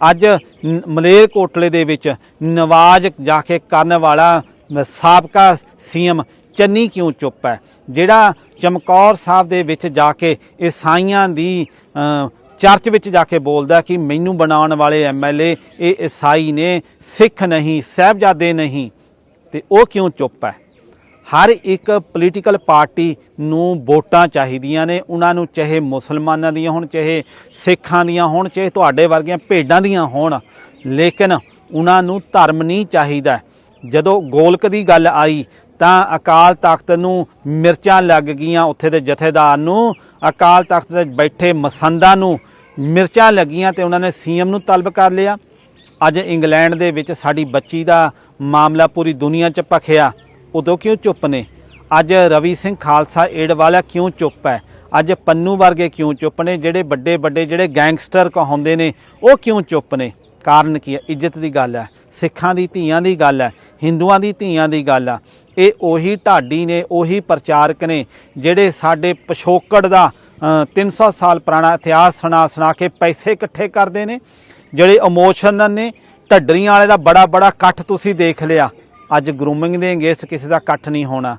ਅੱਜ ਨ- ਮਲੇਰ ਕੋਟਲੇ ਦੇ ਵਿੱਚ ਨਵਾਜ਼ ਜਾ ਕੇ ਕਰਨ ਵਾਲਾ ਮ- ਸਾਬਕਾ ਸੀਐਮ ਚੰਨੀ ਕਿਉਂ ਚੁੱਪ ਹੈ? ਜਿਹੜਾ ਚਮਕੌਰ ਸਾਹਿਬ ਦੇ ਵਿੱਚ ਜਾ ਕੇ ਈਸਾਈਆਂ ਦੀ ਚਰਚ ਵਿੱਚ ਜਾ ਕੇ ਬੋਲਦਾ ਕਿ ਮੈਨੂੰ ਬਣਾਉਣ ਵਾਲੇ ਐਮਐਲਏ ਇਹ ਈਸਾਈ ਨੇ ਸਿੱਖ ਨਹੀਂ, ਸਹਿਬਜ਼ਾਦੇ ਨਹੀਂ, ਤੇ ਉਹ ਕਿਉਂ ਚੁੱਪ ਹੈ? ਹਰ ਇੱਕ ਪੋਲੀਟੀਕਲ ਪਾਰਟੀ ਨੂੰ ਵੋਟਾਂ ਚਾਹੀਦੀਆਂ ਨੇ, ਉਹਨਾਂ ਨੂੰ ਚਾਹੇ ਮੁਸਲਮਾਨਾਂ ਦੀਆਂ ਹੋਣ, ਚਾਹੇ ਸਿੱਖਾਂ ਦੀਆਂ ਹੋਣ, ਚਾਹੇ ਤੁਹਾਡੇ ਵਰਗੀਆਂ ਭੇਡਾਂ ਦੀਆਂ ਹੋਣ। ਲੇਕਿਨ ਉਹਨਾਂ ਨੂੰ ਧਰਮ ਨਹੀਂ ਚਾਹੀਦਾ। ਜਦੋਂ ਗੋਲਕ ਦੀ ਗੱਲ ਆਈ, ਤਾਂ ਅਕਾਲ ਤਖਤ ਨੂੰ ਮਿਰਚਾਂ ਲੱਗ ਗਈਆਂ ਉੱਥੇ ਦੇ ਜਥੇਦਾਰ ਨੂੰ, ਅਕਾਲ ਤਖਤ ਤੇ ਬੈਠੇ ਮਸੰਦਾਂ ਨੂੰ ਮਿਰਚਾਂ ਲੱਗੀਆਂ ਤੇ ਉਹਨਾਂ ਨੇ ਸੀਐਮ ਨੂੰ ਤਲਬ ਕਰ ਲਿਆ। ਅੱਜ ਇੰਗਲੈਂਡ ਦੇ ਵਿੱਚ ਸਾਡੀ ਬੱਚੀ ਦਾ ਮਾਮਲਾ ਪੂਰੀ ਦੁਨੀਆ 'ਚ ਭਖਿਆ। ਉਦੋਂ ਕਿਉਂ ਚੁੱਪ ਨੇ? ਅੱਜ ਰਵੀ ਸਿੰਘ ਖਾਲਸਾ ਏਡ ਵਾਲਾ ਕਿਉਂ ਚੁੱਪ ਹੈ? ਅੱਜ ਪੰਨੂ ਵਰਗੇ ਕਿਉਂ ਚੁੱਪ ਨੇ? ਜਿਹੜੇ ਵੱਡੇ ਵੱਡੇ ਜਿਹੜੇ ਗੈਂਗਸਟਰ ਕਹਾਉਂਦੇ ਨੇ ਉਹ ਕਿਉਂ ਚੁੱਪ ਨੇ? ਕਾਰਨ ਕੀ ਹੈ? ਇੱਜ਼ਤ ਦੀ ਗੱਲ ਹੈ ਸਿੱਖਾਂ ਦੀ ਧੀਆਂ ਦੀ ਗੱਲ ਹੈ ਹਿੰਦੂਆਂ ਦੀ ਧੀਆਂ ਦੀ ਗੱਲ ਆ। ਇਹ ਉਹੀ ਢਾਡੀ ਨੇ ਉਹੀ ਪ੍ਰਚਾਰਕ ਨੇ ਜਿਹੜੇ ਸਾਡੇ ਪਿਛੋਕੜ ਦਾ ਅ, 300 ਸਾਲ ਪੁਰਾਣਾ ਇਤਿਹਾਸ ਸੁਣਾ ਸੁਣਾ ਕੇ ਪੈਸੇ ਇਕੱਠੇ ਕਰਦੇ ਨੇ ਜਿਹੜੇ ਇਮੋਸ਼ਨਲ ਨੇ ਢੱਡਰੀਆਂ ਵਾਲੇ ਦਾ ਬੜਾ ਬੜਾ ਇਕੱਠ ਤੁਸੀਂ ਦੇਖ ਲਿਆ। ਅੱਜ ਗਰੂਮਿੰਗ ਦੇ ਅਗੇਂਸਟ ਕਿਸੇ ਦਾ ਇਕੱਠ ਨਹੀਂ ਹੋਣਾ।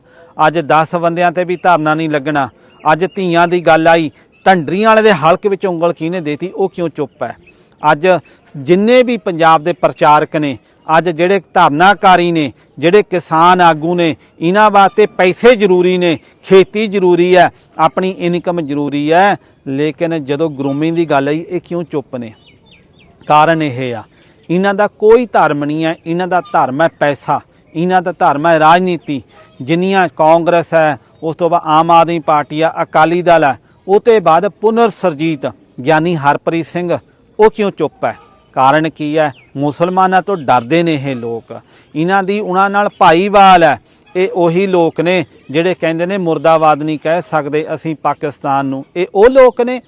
ਅੱਜ 10 ਬੰਦਿਆਂ ਤੇ ਵੀ ਧਰਨਾ ਨਹੀਂ ਲੱਗਣਾ। ਅੱਜ ਧੀਆਂ ਦੀ ਗੱਲ ਆਈ, ਢੰਡਰੀਆਂ ਵਾਲੇ ਦੇ ਹਲਕ ਵਿੱਚ ਉਂਗਲ ਕਿਹਨੇ ਦੇਤੀ, ਉਹ ਕਿਉਂ ਚੁੱਪ ਹੈ? ਅੱਜ ਜਿੰਨੇ ਵੀ ਪੰਜਾਬ ਦੇ ਪ੍ਰਚਾਰਕ ਨੇ, ਅੱਜ ਜਿਹੜੇ ਧਰਨਾਕਾਰੀ ਨੇ, ਜਿਹੜੇ ਕਿਸਾਨ ਆਗੂ ਨੇ, ਇਹਨਾਂ ਵਾਸਤੇ ਪੈਸੇ ਜ਼ਰੂਰੀ ਨੇ, ਖੇਤੀ ਜ਼ਰੂਰੀ ਹੈ, ਆਪਣੀ ਇਨਕਮ ਜ਼ਰੂਰੀ ਹੈ, ਲੇਕਿਨ ਜਦੋਂ ਗਰੂਮਿੰਗ ਦੀ ਗੱਲ ਆਈ, ਇਹ ਕਿਉਂ ਚੁੱਪ ਨੇ? ਕਾਰਨ ਇਹ ਆ, ਇਹਨਾਂ ਦਾ ਕੋਈ ਧਰਮ ਨਹੀਂ ਹੈ, ਇਹਨਾਂ ਦਾ ਧਰਮ ਹੈ ਪੈਸਾ। ਇਹਨਾਂ ਦਾ ਧਰਮ ਹੈ ਰਾਜਨੀਤੀ। ਜਿੰਨੀਆਂ ਕਾਂਗਰਸ ਹੈ, ਉਸ ਤੋਂ ਬਾਅਦ ਆਮ ਆਦਮੀ ਪਾਰਟੀ ਆ, ਅਕਾਲੀ ਦਲ ਹੈ। ਉਹ ਤੇ ਬਾਅਦ ਪੁਨਰ ਸਰਜੀਤ, ਗਿਆਨੀ ਹਰਪ੍ਰੀਤ ਸਿੰਘ, ਉਹ ਕਿਉਂ ਚੁੱਪ ਹੈ? ਕਾਰਨ ਕੀ ਹੈ? ਮੁਸਲਮਾਨਾਂ ਤੋਂ ਡਰਦੇ ਨੇ ਇਹ ਲੋਕ। ਇਹਨਾਂ ਦੀ ਉਹਨਾਂ ਨਾਲ ਭਾਈਵਾਲ ਹੈ। ਇਹ ਉਹੀ ਲੋਕ ਨੇ ਜਿਹੜੇ ਕਹਿੰਦੇ ਨੇ, ਮੁਰਦਾਬਾਦ ਨਹੀਂ ਕਹਿ ਸਕਦੇ ਅਸੀਂ ਪਾਕਿਸਤਾਨ ਨੂੰ। ਇਹ ਉਹ ਲੋਕ ਨੇ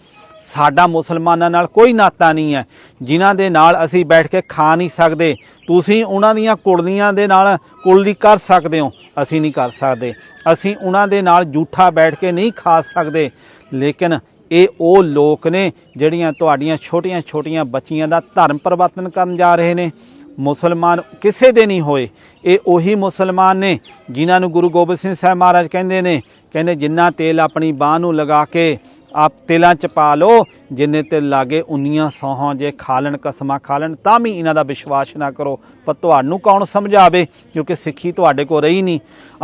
ਸਾਡਾ ਮੁਸਲਮਾਨਾਂ ਨਾਲ ਕੋਈ ਨਾਤਾ ਨਹੀਂ ਹੈ। ਜਿਨ੍ਹਾਂ ਦੇ ਨਾਲ ਅਸੀਂ ਬੈਠ ਕੇ ਖਾ ਨਹੀਂ ਸਕਦੇ, ਤੁਸੀਂ ਉਹਨਾਂ ਦੀਆਂ ਕੁੜਲੀਆਂ ਦੇ ਨਾਲ ਕੁਲਦੀ ਕਰ ਸਕਦੇ ਹੋ। ਅਸੀਂ ਨਹੀਂ ਕਰ ਸਕਦੇ। ਅਸੀਂ ਉਹਨਾਂ ਦੇ ਨਾਲ ਜੂਠਾ ਬੈਠ ਕੇ ਨਹੀਂ ਖਾ ਸਕਦੇ। ਲੇਕਿਨ ਇਹ ਉਹ ਲੋਕ ਨੇ ਜਿਹੜੀਆਂ ਤੁਹਾਡੀਆਂ ਛੋਟੀਆਂ-ਛੋਟੀਆਂ ਬੱਚੀਆਂ ਦਾ ਧਰਮ ਪਰਿਵਰਤਨ ਕਰਨ ਜਾ ਰਹੇ ਨੇ। ਮੁਸਲਮਾਨ ਕਿਸੇ ਦੇ ਨਹੀਂ ਹੋਏ। ਇਹ ਉਹੀ ਮੁਸਲਮਾਨ ਨੇ ਜਿਨ੍ਹਾਂ ਨੂੰ ਗੁਰੂ ਗੋਬਿੰਦ ਸਿੰਘ ਸਾਹਿਬ ਮਹਾਰਾਜ ਕਹਿੰਦੇ ਨੇ, ਕਹਿੰਦੇ ਜਿੰਨਾ ਤੇਲ ਆਪਣੀ ਬਾਹ ਨੂੰ ਲਗਾ ਕੇ ਆਪ ਤਿਲਾਂ ਚ ਪਾ ਲਓ, ਜਿੰਨੇ ਤੇ ਲਾਗੇ ਉਨੀਆਂ ਸੌਹਾਂ ਜੇ ਖਾ ਲੈਣ ਕਸਮਾਂ ਖਾ ਲੈਣ ਤਾਂ ਵੀ ਇਹਨਾਂ ਦਾ ਵਿਸ਼ਵਾਸ ਨਾ ਕਰੋ। ਪਰ ਤੁਹਾਨੂੰ ਕੌਣ ਸਮਝਾਵੇ? ਕਿਉਂਕਿ ਸਿੱਖੀ ਤੁਹਾਡੇ ਕੋਲ ਰਹੀ ਨਹੀਂ।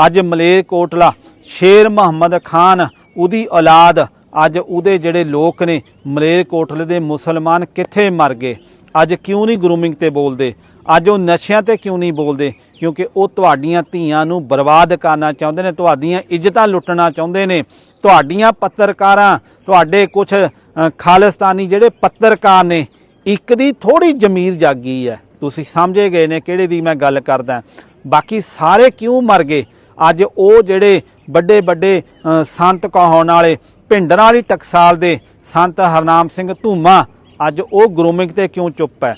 ਅੱਜ ਮਲੇਰ ਕੋਟਲਾ ਸ਼ੇਰ ਮੁਹੰਮਦ ਖਾਨ, ਉਹਦੀ ਔਲਾਦ, ਅੱਜ ਉਹਦੇ ਜਿਹੜੇ ਲੋਕ ਨੇ ਮਲੇਰ ਕੋਟਲੇ ਦੇ ਮੁਸਲਮਾਨ ਕਿੱਥੇ ਮਰ ਗਏ? ਅੱਜ ਕਿਉਂ ਨਹੀਂ ਗਰੂਮਿੰਗ ਤੇ ਬੋਲਦੇ? ਅੱਜ ਉਹ ਨਸ਼ਿਆਂ ਤੇ ਕਿਉਂ ਨਹੀਂ ਬੋਲਦੇ? ਕਿਉਂਕਿ ਉਹ ਤੁਹਾਡੀਆਂ ਧੀਆਂ ਨੂੰ ਬਰਬਾਦ ਕਰਨਾ ਚਾਹੁੰਦੇ ਨੇ, ਤੁਹਾਡੀਆਂ ਇੱਜ਼ਤਾਂ ਲੁੱਟਣਾ ਚਾਹੁੰਦੇ ਨੇ। ਤੁਹਾਡੀਆਂ ਪੱਤਰਕਾਰਾਂ, ਤੁਹਾਡੇ ਕੁਝ ਖਾਲਿਸਤਾਨੀ ਜਿਹੜੇ ਪੱਤਰਕਾਰ ਨੇ, ਇੱਕ ਦੀ ਥੋੜੀ ਜ਼ਮੀਰ ਜਾਗੀ ਹੈ। ਤੁਸੀਂ ਸਮਝੇ ਗਏ ਨੇ ਕਿਹੜੇ ਦੀ ਮੈਂ ਗੱਲ ਕਰਦਾ। ਬਾਕੀ ਸਾਰੇ ਕਿਉਂ ਮਰ ਗਏ? ਅੱਜ ਉਹ ਜਿਹੜੇ ਵੱਡੇ ਵੱਡੇ ਸੰਤ ਕਹਾਉਣ ਵਾਲੇ ਭਿੰਡਰਾਂ ਵਾਲੀ ਟਕਸਾਲ ਦੇ ਸੰਤ ਹਰਨਾਮ ਸਿੰਘ ਧੂਮਾ, ਅੱਜ ਉਹ ਗਰੋਮਿੰਗ ਤੇ ਕਿਉਂ ਚੁੱਪ ਹੈ?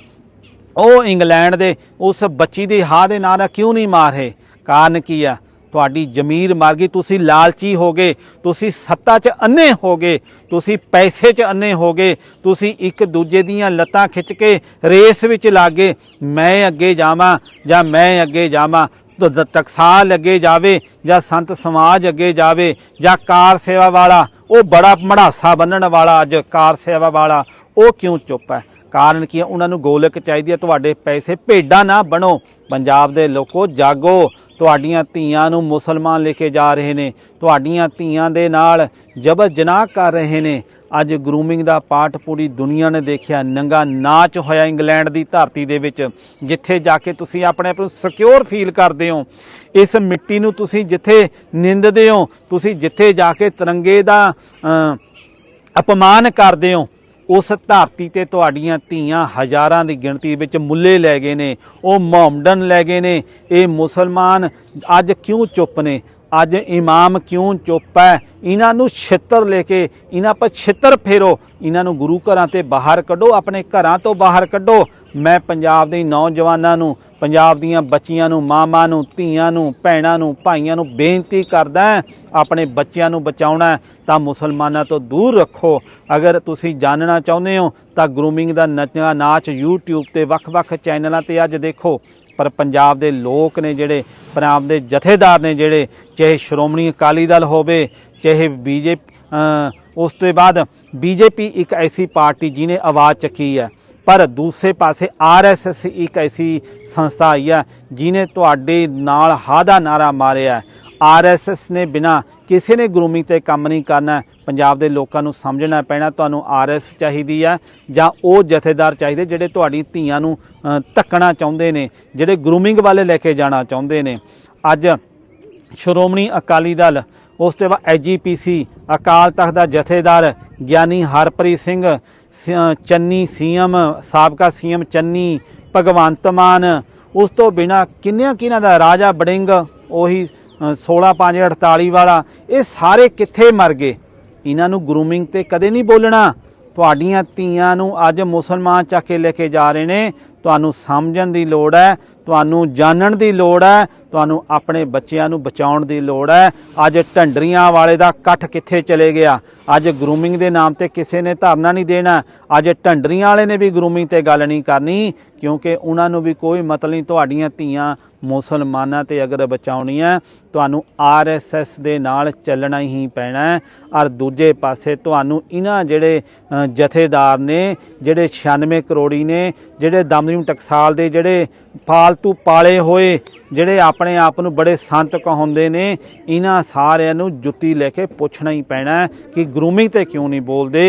ਉਹ ਇੰਗਲੈਂਡ ਦੇ ਉਸ ਬੱਚੀ ਦੀ ਹਾਂ ਦੇ ਨਾਂ ਨਾਲ ਕਿਉਂ ਨਹੀਂ ਮਾਰ ਰਹੇ? ਕਾਰਨ ਕੀ ਆ ਤੁਹਾਡੀ ਜ਼ਮੀਰ ਮਰ ਗਈ, ਤੁਸੀਂ ਲਾਲਚੀ ਹੋ ਗਏ, ਤੁਸੀਂ ਸੱਤਾ 'ਚ ਅੰਨੇ ਹੋ ਗਏ, ਤੁਸੀਂ ਪੈਸੇ 'ਚ ਅੰਨੇ ਹੋ ਗਏ, ਤੁਸੀਂ ਇੱਕ ਦੂਜੇ ਦੀਆਂ ਲੱਤਾਂ ਖਿੱਚ ਕੇ ਰੇਸ ਵਿੱਚ ਲਾਗੇ ਮੈਂ ਅੱਗੇ ਜਾਵਾਂ ਜਾਂ ਮੈਂ ਅੱਗੇ ਜਾਵਾਂ ਤਾਂ ਟਕਸਾਲ ਅੱਗੇ ਜਾਵੇ ਜਾਂ ਸੰਤ ਸਮਾਜ ਅੱਗੇ ਜਾਵੇ ਜਾਂ ਕਾਰ ਸੇਵਾ ਵਾਲਾ, ਉਹ ਬੜਾ ਮੜਾਸਾ ਬੰਨਣ ਵਾਲਾ ਅੱਜ ਕਾਰ ਸੇਵਾ ਵਾਲਾ, ਉਹ ਕਿਉਂ ਚੁੱਪ ਹੈ? ਕਾਰਨ ਕੀ ਹੈ? ਉਹਨਾਂ ਨੂੰ ਗੋਲਕ ਚਾਹੀਦੀ ਹੈ, ਤੁਹਾਡੇ ਪੈਸੇ ਭੇਡਾਂ ਨਾ ਬਣੋ, ਪੰਜਾਬ ਦੇ ਲੋਕੋ ਜਾਗੋ ਤੁਹਾਡੀਆਂ ਧੀਆਂ ਨੂੰ ਮੁਸਲਮਾਨ ਲੈ ਕੇ ਜਾ ਰਹੇ ਨੇ। ਤੁਹਾਡੀਆਂ ਧੀਆਂ ਦੇ ਨਾਲ ਜਬਰ ਜਨਾਹ ਕਰ ਰਹੇ ਨੇ। ਅੱਜ ਗਰੂਮਿੰਗ ਦਾ ਪਾਠ ਪੂਰੀ ਦੁਨੀਆ ਨੇ ਦੇਖਿਆ। ਨੰਗਾ ਨਾਚ ਹੋਇਆ ਇੰਗਲੈਂਡ ਦੀ ਧਰਤੀ ਦੇ ਵਿੱਚ, ਜਿੱਥੇ ਜਾ ਕੇ ਤੁਸੀਂ ਆਪਣੇ ਆਪ ਨੂੰ ਸਿਕਿਉਰ ਫੀਲ ਕਰਦੇ ਹੋ। ਇਸ ਮਿੱਟੀ ਨੂੰ ਤੁਸੀਂ ਜਿੱਥੇ ਨਿੰਦਦੇ ਹੋ, ਤੁਸੀਂ ਜਿੱਥੇ ਜਾ ਕੇ ਤਿਰੰਗੇ ਦਾ ਅਪਮਾਨ ਕਰਦੇ ਹੋ ਉਸ ਧਰਤੀ ਤੇ ਤੁਹਾਡੀਆਂ ਧੀਆਂ ਹਜ਼ਾਰਾਂ ਦੀ ਗਿਣਤੀ ਵਿੱਚ ਮੁੱਲੇ ਲੈ ਗਏ ਨੇ, ਉਹ ਮੁਹੰਮਦਨ ਲੈ ਗਏ ਨੇ। ਇਹ ਮੁਸਲਮਾਨ ਅੱਜ ਕਿਉਂ ਚੁੱਪ ਨੇ? ਅੱਜ ਇਮਾਮ ਕਿਉਂ ਚੁੱਪ ਹੈ? ਇਹਨਾਂ ਨੂੰ ਛਿੱਤਰ ਲੈ ਕੇ, ਇਹਨਾਂ ਪਰ ਛਿੱਤਰ ਫੇਰੋ। ਇਹਨਾਂ ਨੂੰ ਗੁਰੂ ਘਰਾਂ ਤੇ ਬਾਹਰ ਕੱਢੋ, ਆਪਣੇ ਘਰਾਂ ਤੋਂ ਬਾਹਰ ਕੱਢੋ। ਮੈਂ ਪੰਜਾਬ ਦੇ ਨੌਜਵਾਨਾਂ ਨੂੰ ਪੰਜਾਬ ਦੀਆਂ ਬੱਚੀਆਂ ਨੂੰ, ਮਾਵਾਂ ਨੂੰ, ਧੀਆਂ ਨੂੰ, ਭੈਣਾਂ ਨੂੰ, ਭਾਈਆਂ ਨੂੰ ਬੇਨਤੀ ਕਰਦਾ ਆਪਣੇ ਬੱਚਿਆਂ ਨੂੰ ਬਚਾਉਣਾ ਤਾਂ ਮੁਸਲਮਾਨਾਂ ਤੋਂ ਦੂਰ ਰੱਖੋ। ਅਗਰ ਤੁਸੀਂ ਜਾਣਨਾ ਚਾਹੁੰਦੇ ਹੋ, ਤਾਂ ਗਰੂਮਿੰਗ ਦਾ ਨੱਚਾ ਨਾਚ YouTube ਤੇ ਵੱਖ-ਵੱਖ ਚੈਨਲਾਂ ਤੇ ਅੱਜ ਦੇਖੋ। ਪਰ ਪੰਜਾਬ ਦੇ ਲੋਕ ਨੇ ਜਿਹੜੇ, ਪੰਜਾਬ ਦੇ ਜਥੇਦਾਰ ਨੇ ਜਿਹੜੇ, ਚਾਹੇ ਸ਼੍ਰੋਮਣੀ ਅਕਾਲੀ ਦਲ ਹੋਵੇ, ਚਾਹੇ ਬੀਜੇਪੀ ਉਸ ਤੋਂ ਬਾਅਦ ਬੀਜੇਪੀ ਇੱਕ ਐਸੀ ਪਾਰਟੀ ਜਿਹਨੇ ਆਵਾਜ਼ ਚੱਕੀ ਹੈ। ਪਰ ਦੂਸਰੇ ਪਾਸੇ ਆਰਐਸਐਸ ਇੱਕ ਐਸੀ ਸੰਸਥਾ ਆਈ ਹੈ ਜਿਨੇ ਤੁਹਾਡੇ ਨਾਲ ਹਾਦਾ ਨਾਰਾ ਮਾਰਿਆ ਆਰਐਸਐਸ ਨੇ ਬਿਨਾ ਕਿਸੇ ਨੇ ਗਰੂਮਿੰਗ ਤੇ ਕੰਮ ਨਹੀਂ ਕਰਨਾ ਪੰਜਾਬ ਦੇ ਲੋਕਾਂ ਨੂੰ ਸਮਝਣਾ ਪੈਣਾ, ਤੁਹਾਨੂੰ ਆਰਐਸ ਚਾਹੀਦੀ ਹੈ ਜਾਂ ਉਹ ਜਥੇਦਾਰ ਚਾਹੀਦੇ ਜਿਹੜੇ ਤੁਹਾਡੀ ਧੀਆਂ ਨੂੰ ਧੱਕਣਾ ਚਾਹੁੰਦੇ ਨੇ, ਜਿਹੜੇ ਗਰੂਮਿੰਗ ਵਾਲੇ ਲੈ ਕੇ ਜਾਣਾ ਚਾਹੁੰਦੇ ਨੇ। ਅੱਜ ਸ਼੍ਰੋਮਣੀ ਅਕਾਲੀ ਦਲ, ਉਸ ਤੋਂ ਬਾਅਦ ਐਜੀਪੀਸੀ ਅਕਾਲ ਤਖਤ ਦਾ ਜਥੇਦਾਰ ਗਿਆਨੀ ਹਰਪ੍ਰੀਤ ਸਿੰਘ ਚੰਨੀ ਸੀਐਮ ਸਾਬਕਾ ਸੀਐਮ ਚੰਨੀ ਭਗਵੰਤ ਮਾਨ। ਉਸ ਤੋਂ ਬਿਨਾ ਕਿੰਨਿਆਂ ਕਿਹਨਾਂ ਦਾ ਰਾਜਾ ਬੜਿੰਗ ਉਹੀ ਅ, 16548 ਵਾਲਾ ਇਹ ਸਾਰੇ ਕਿੱਥੇ ਮਰ ਗਏ? ਇਹਨਾਂ ਨੂੰ ਗਰੂਮਿੰਗ ਤੇ ਕਦੇ ਨਹੀਂ ਬੋਲਣਾ। ਤੁਹਾਡੀਆਂ ਧੀਆਂ ਨੂੰ ਅੱਜ ਮੁਸਲਮਾਨ ਚੱਕ ਕੇ ਲੈ ਕੇ ਜਾ ਰਹੇ ਨੇ। ਤੁਹਾਨੂੰ ਸਮਝਣ ਦੀ ਲੋੜ ਹੈ, ਤੁਹਾਨੂੰ ਜਾਣਨ ਦੀ ਲੋੜ ਹੈ, ਤੁਹਾਨੂੰ ਆਪਣੇ ਬੱਚਿਆਂ ਨੂੰ ਬਚਾਉਣ ਦੀ ਲੋੜ ਹੈ। ਅੱਜ ਢੰਡਰੀਆਂ ਵਾਲੇ ਦਾ ਇਕੱਠ ਕਿੱਥੇ ਚਲੇ ਗਿਆ? ਅੱਜ ਗਰੂਮਿੰਗ ਦੇ ਨਾਮ ਤੇ ਕਿਸੇ ਨੇ ਧਰਨਾ ਨਹੀਂ ਦੇਣਾ। ਅੱਜ ਢੰਡਰੀਆਂ ਵਾਲੇ ਨੇ ਵੀ ਗਰੂਮਿੰਗ ਤੇ ਗੱਲ ਨਹੀਂ ਕਰਨੀ, ਕਿਉਂਕਿ ਉਹਨਾਂ ਨੂੰ ਵੀ ਕੋਈ ਮਤਲਬ ਨਹੀਂ, ਤੁਹਾਡੀਆਂ ਧੀਆਂ ਮੁਸਲਮਾਨਾਂ ਤੇ ਅਗਰ ਬਚਾਉਣੀ ਹੈ, ਤੁਹਾਨੂੰ ਆਰਐਸਐਸ ਦੇ ਨਾਲ ਚੱਲਣਾ ਹੀ ਪੈਣਾ ਹੈ। ਔਰ ਦੂਜੇ ਪਾਸੇ ਤੁਹਾਨੂੰ ਇਹਨਾਂ ਜਿਹੜੇ ਜਥੇਦਾਰ ਨੇ, ਜਿਹੜੇ 96 ਕਰੋੜੀ ਨੇ, ਜਿਹੜੇ ਦਮਦਮੀ ਟਕਸਾਲ ਦੇ ਜਿਹੜੇ ਫਾਲਤੂ ਪਾਲੇ ਹੋਏ, ਜਿਹੜੇ ਆਪਣੇ ਆਪ ਨੂੰ ਬੜੇ ਸੰਤ ਕਹਾਉਂਦੇ ਨੇ, ਇਹਨਾਂ ਸਾਰਿਆਂ ਨੂੰ ਜੁੱਤੀ ਲੈ ਕੇ ਪੁੱਛਣਾ ਹੀ ਪੈਣਾ ਕਿ ਗਰੂਮਿੰਗ ਤੇ ਕਿਉਂ ਨਹੀਂ ਬੋਲਦੇ?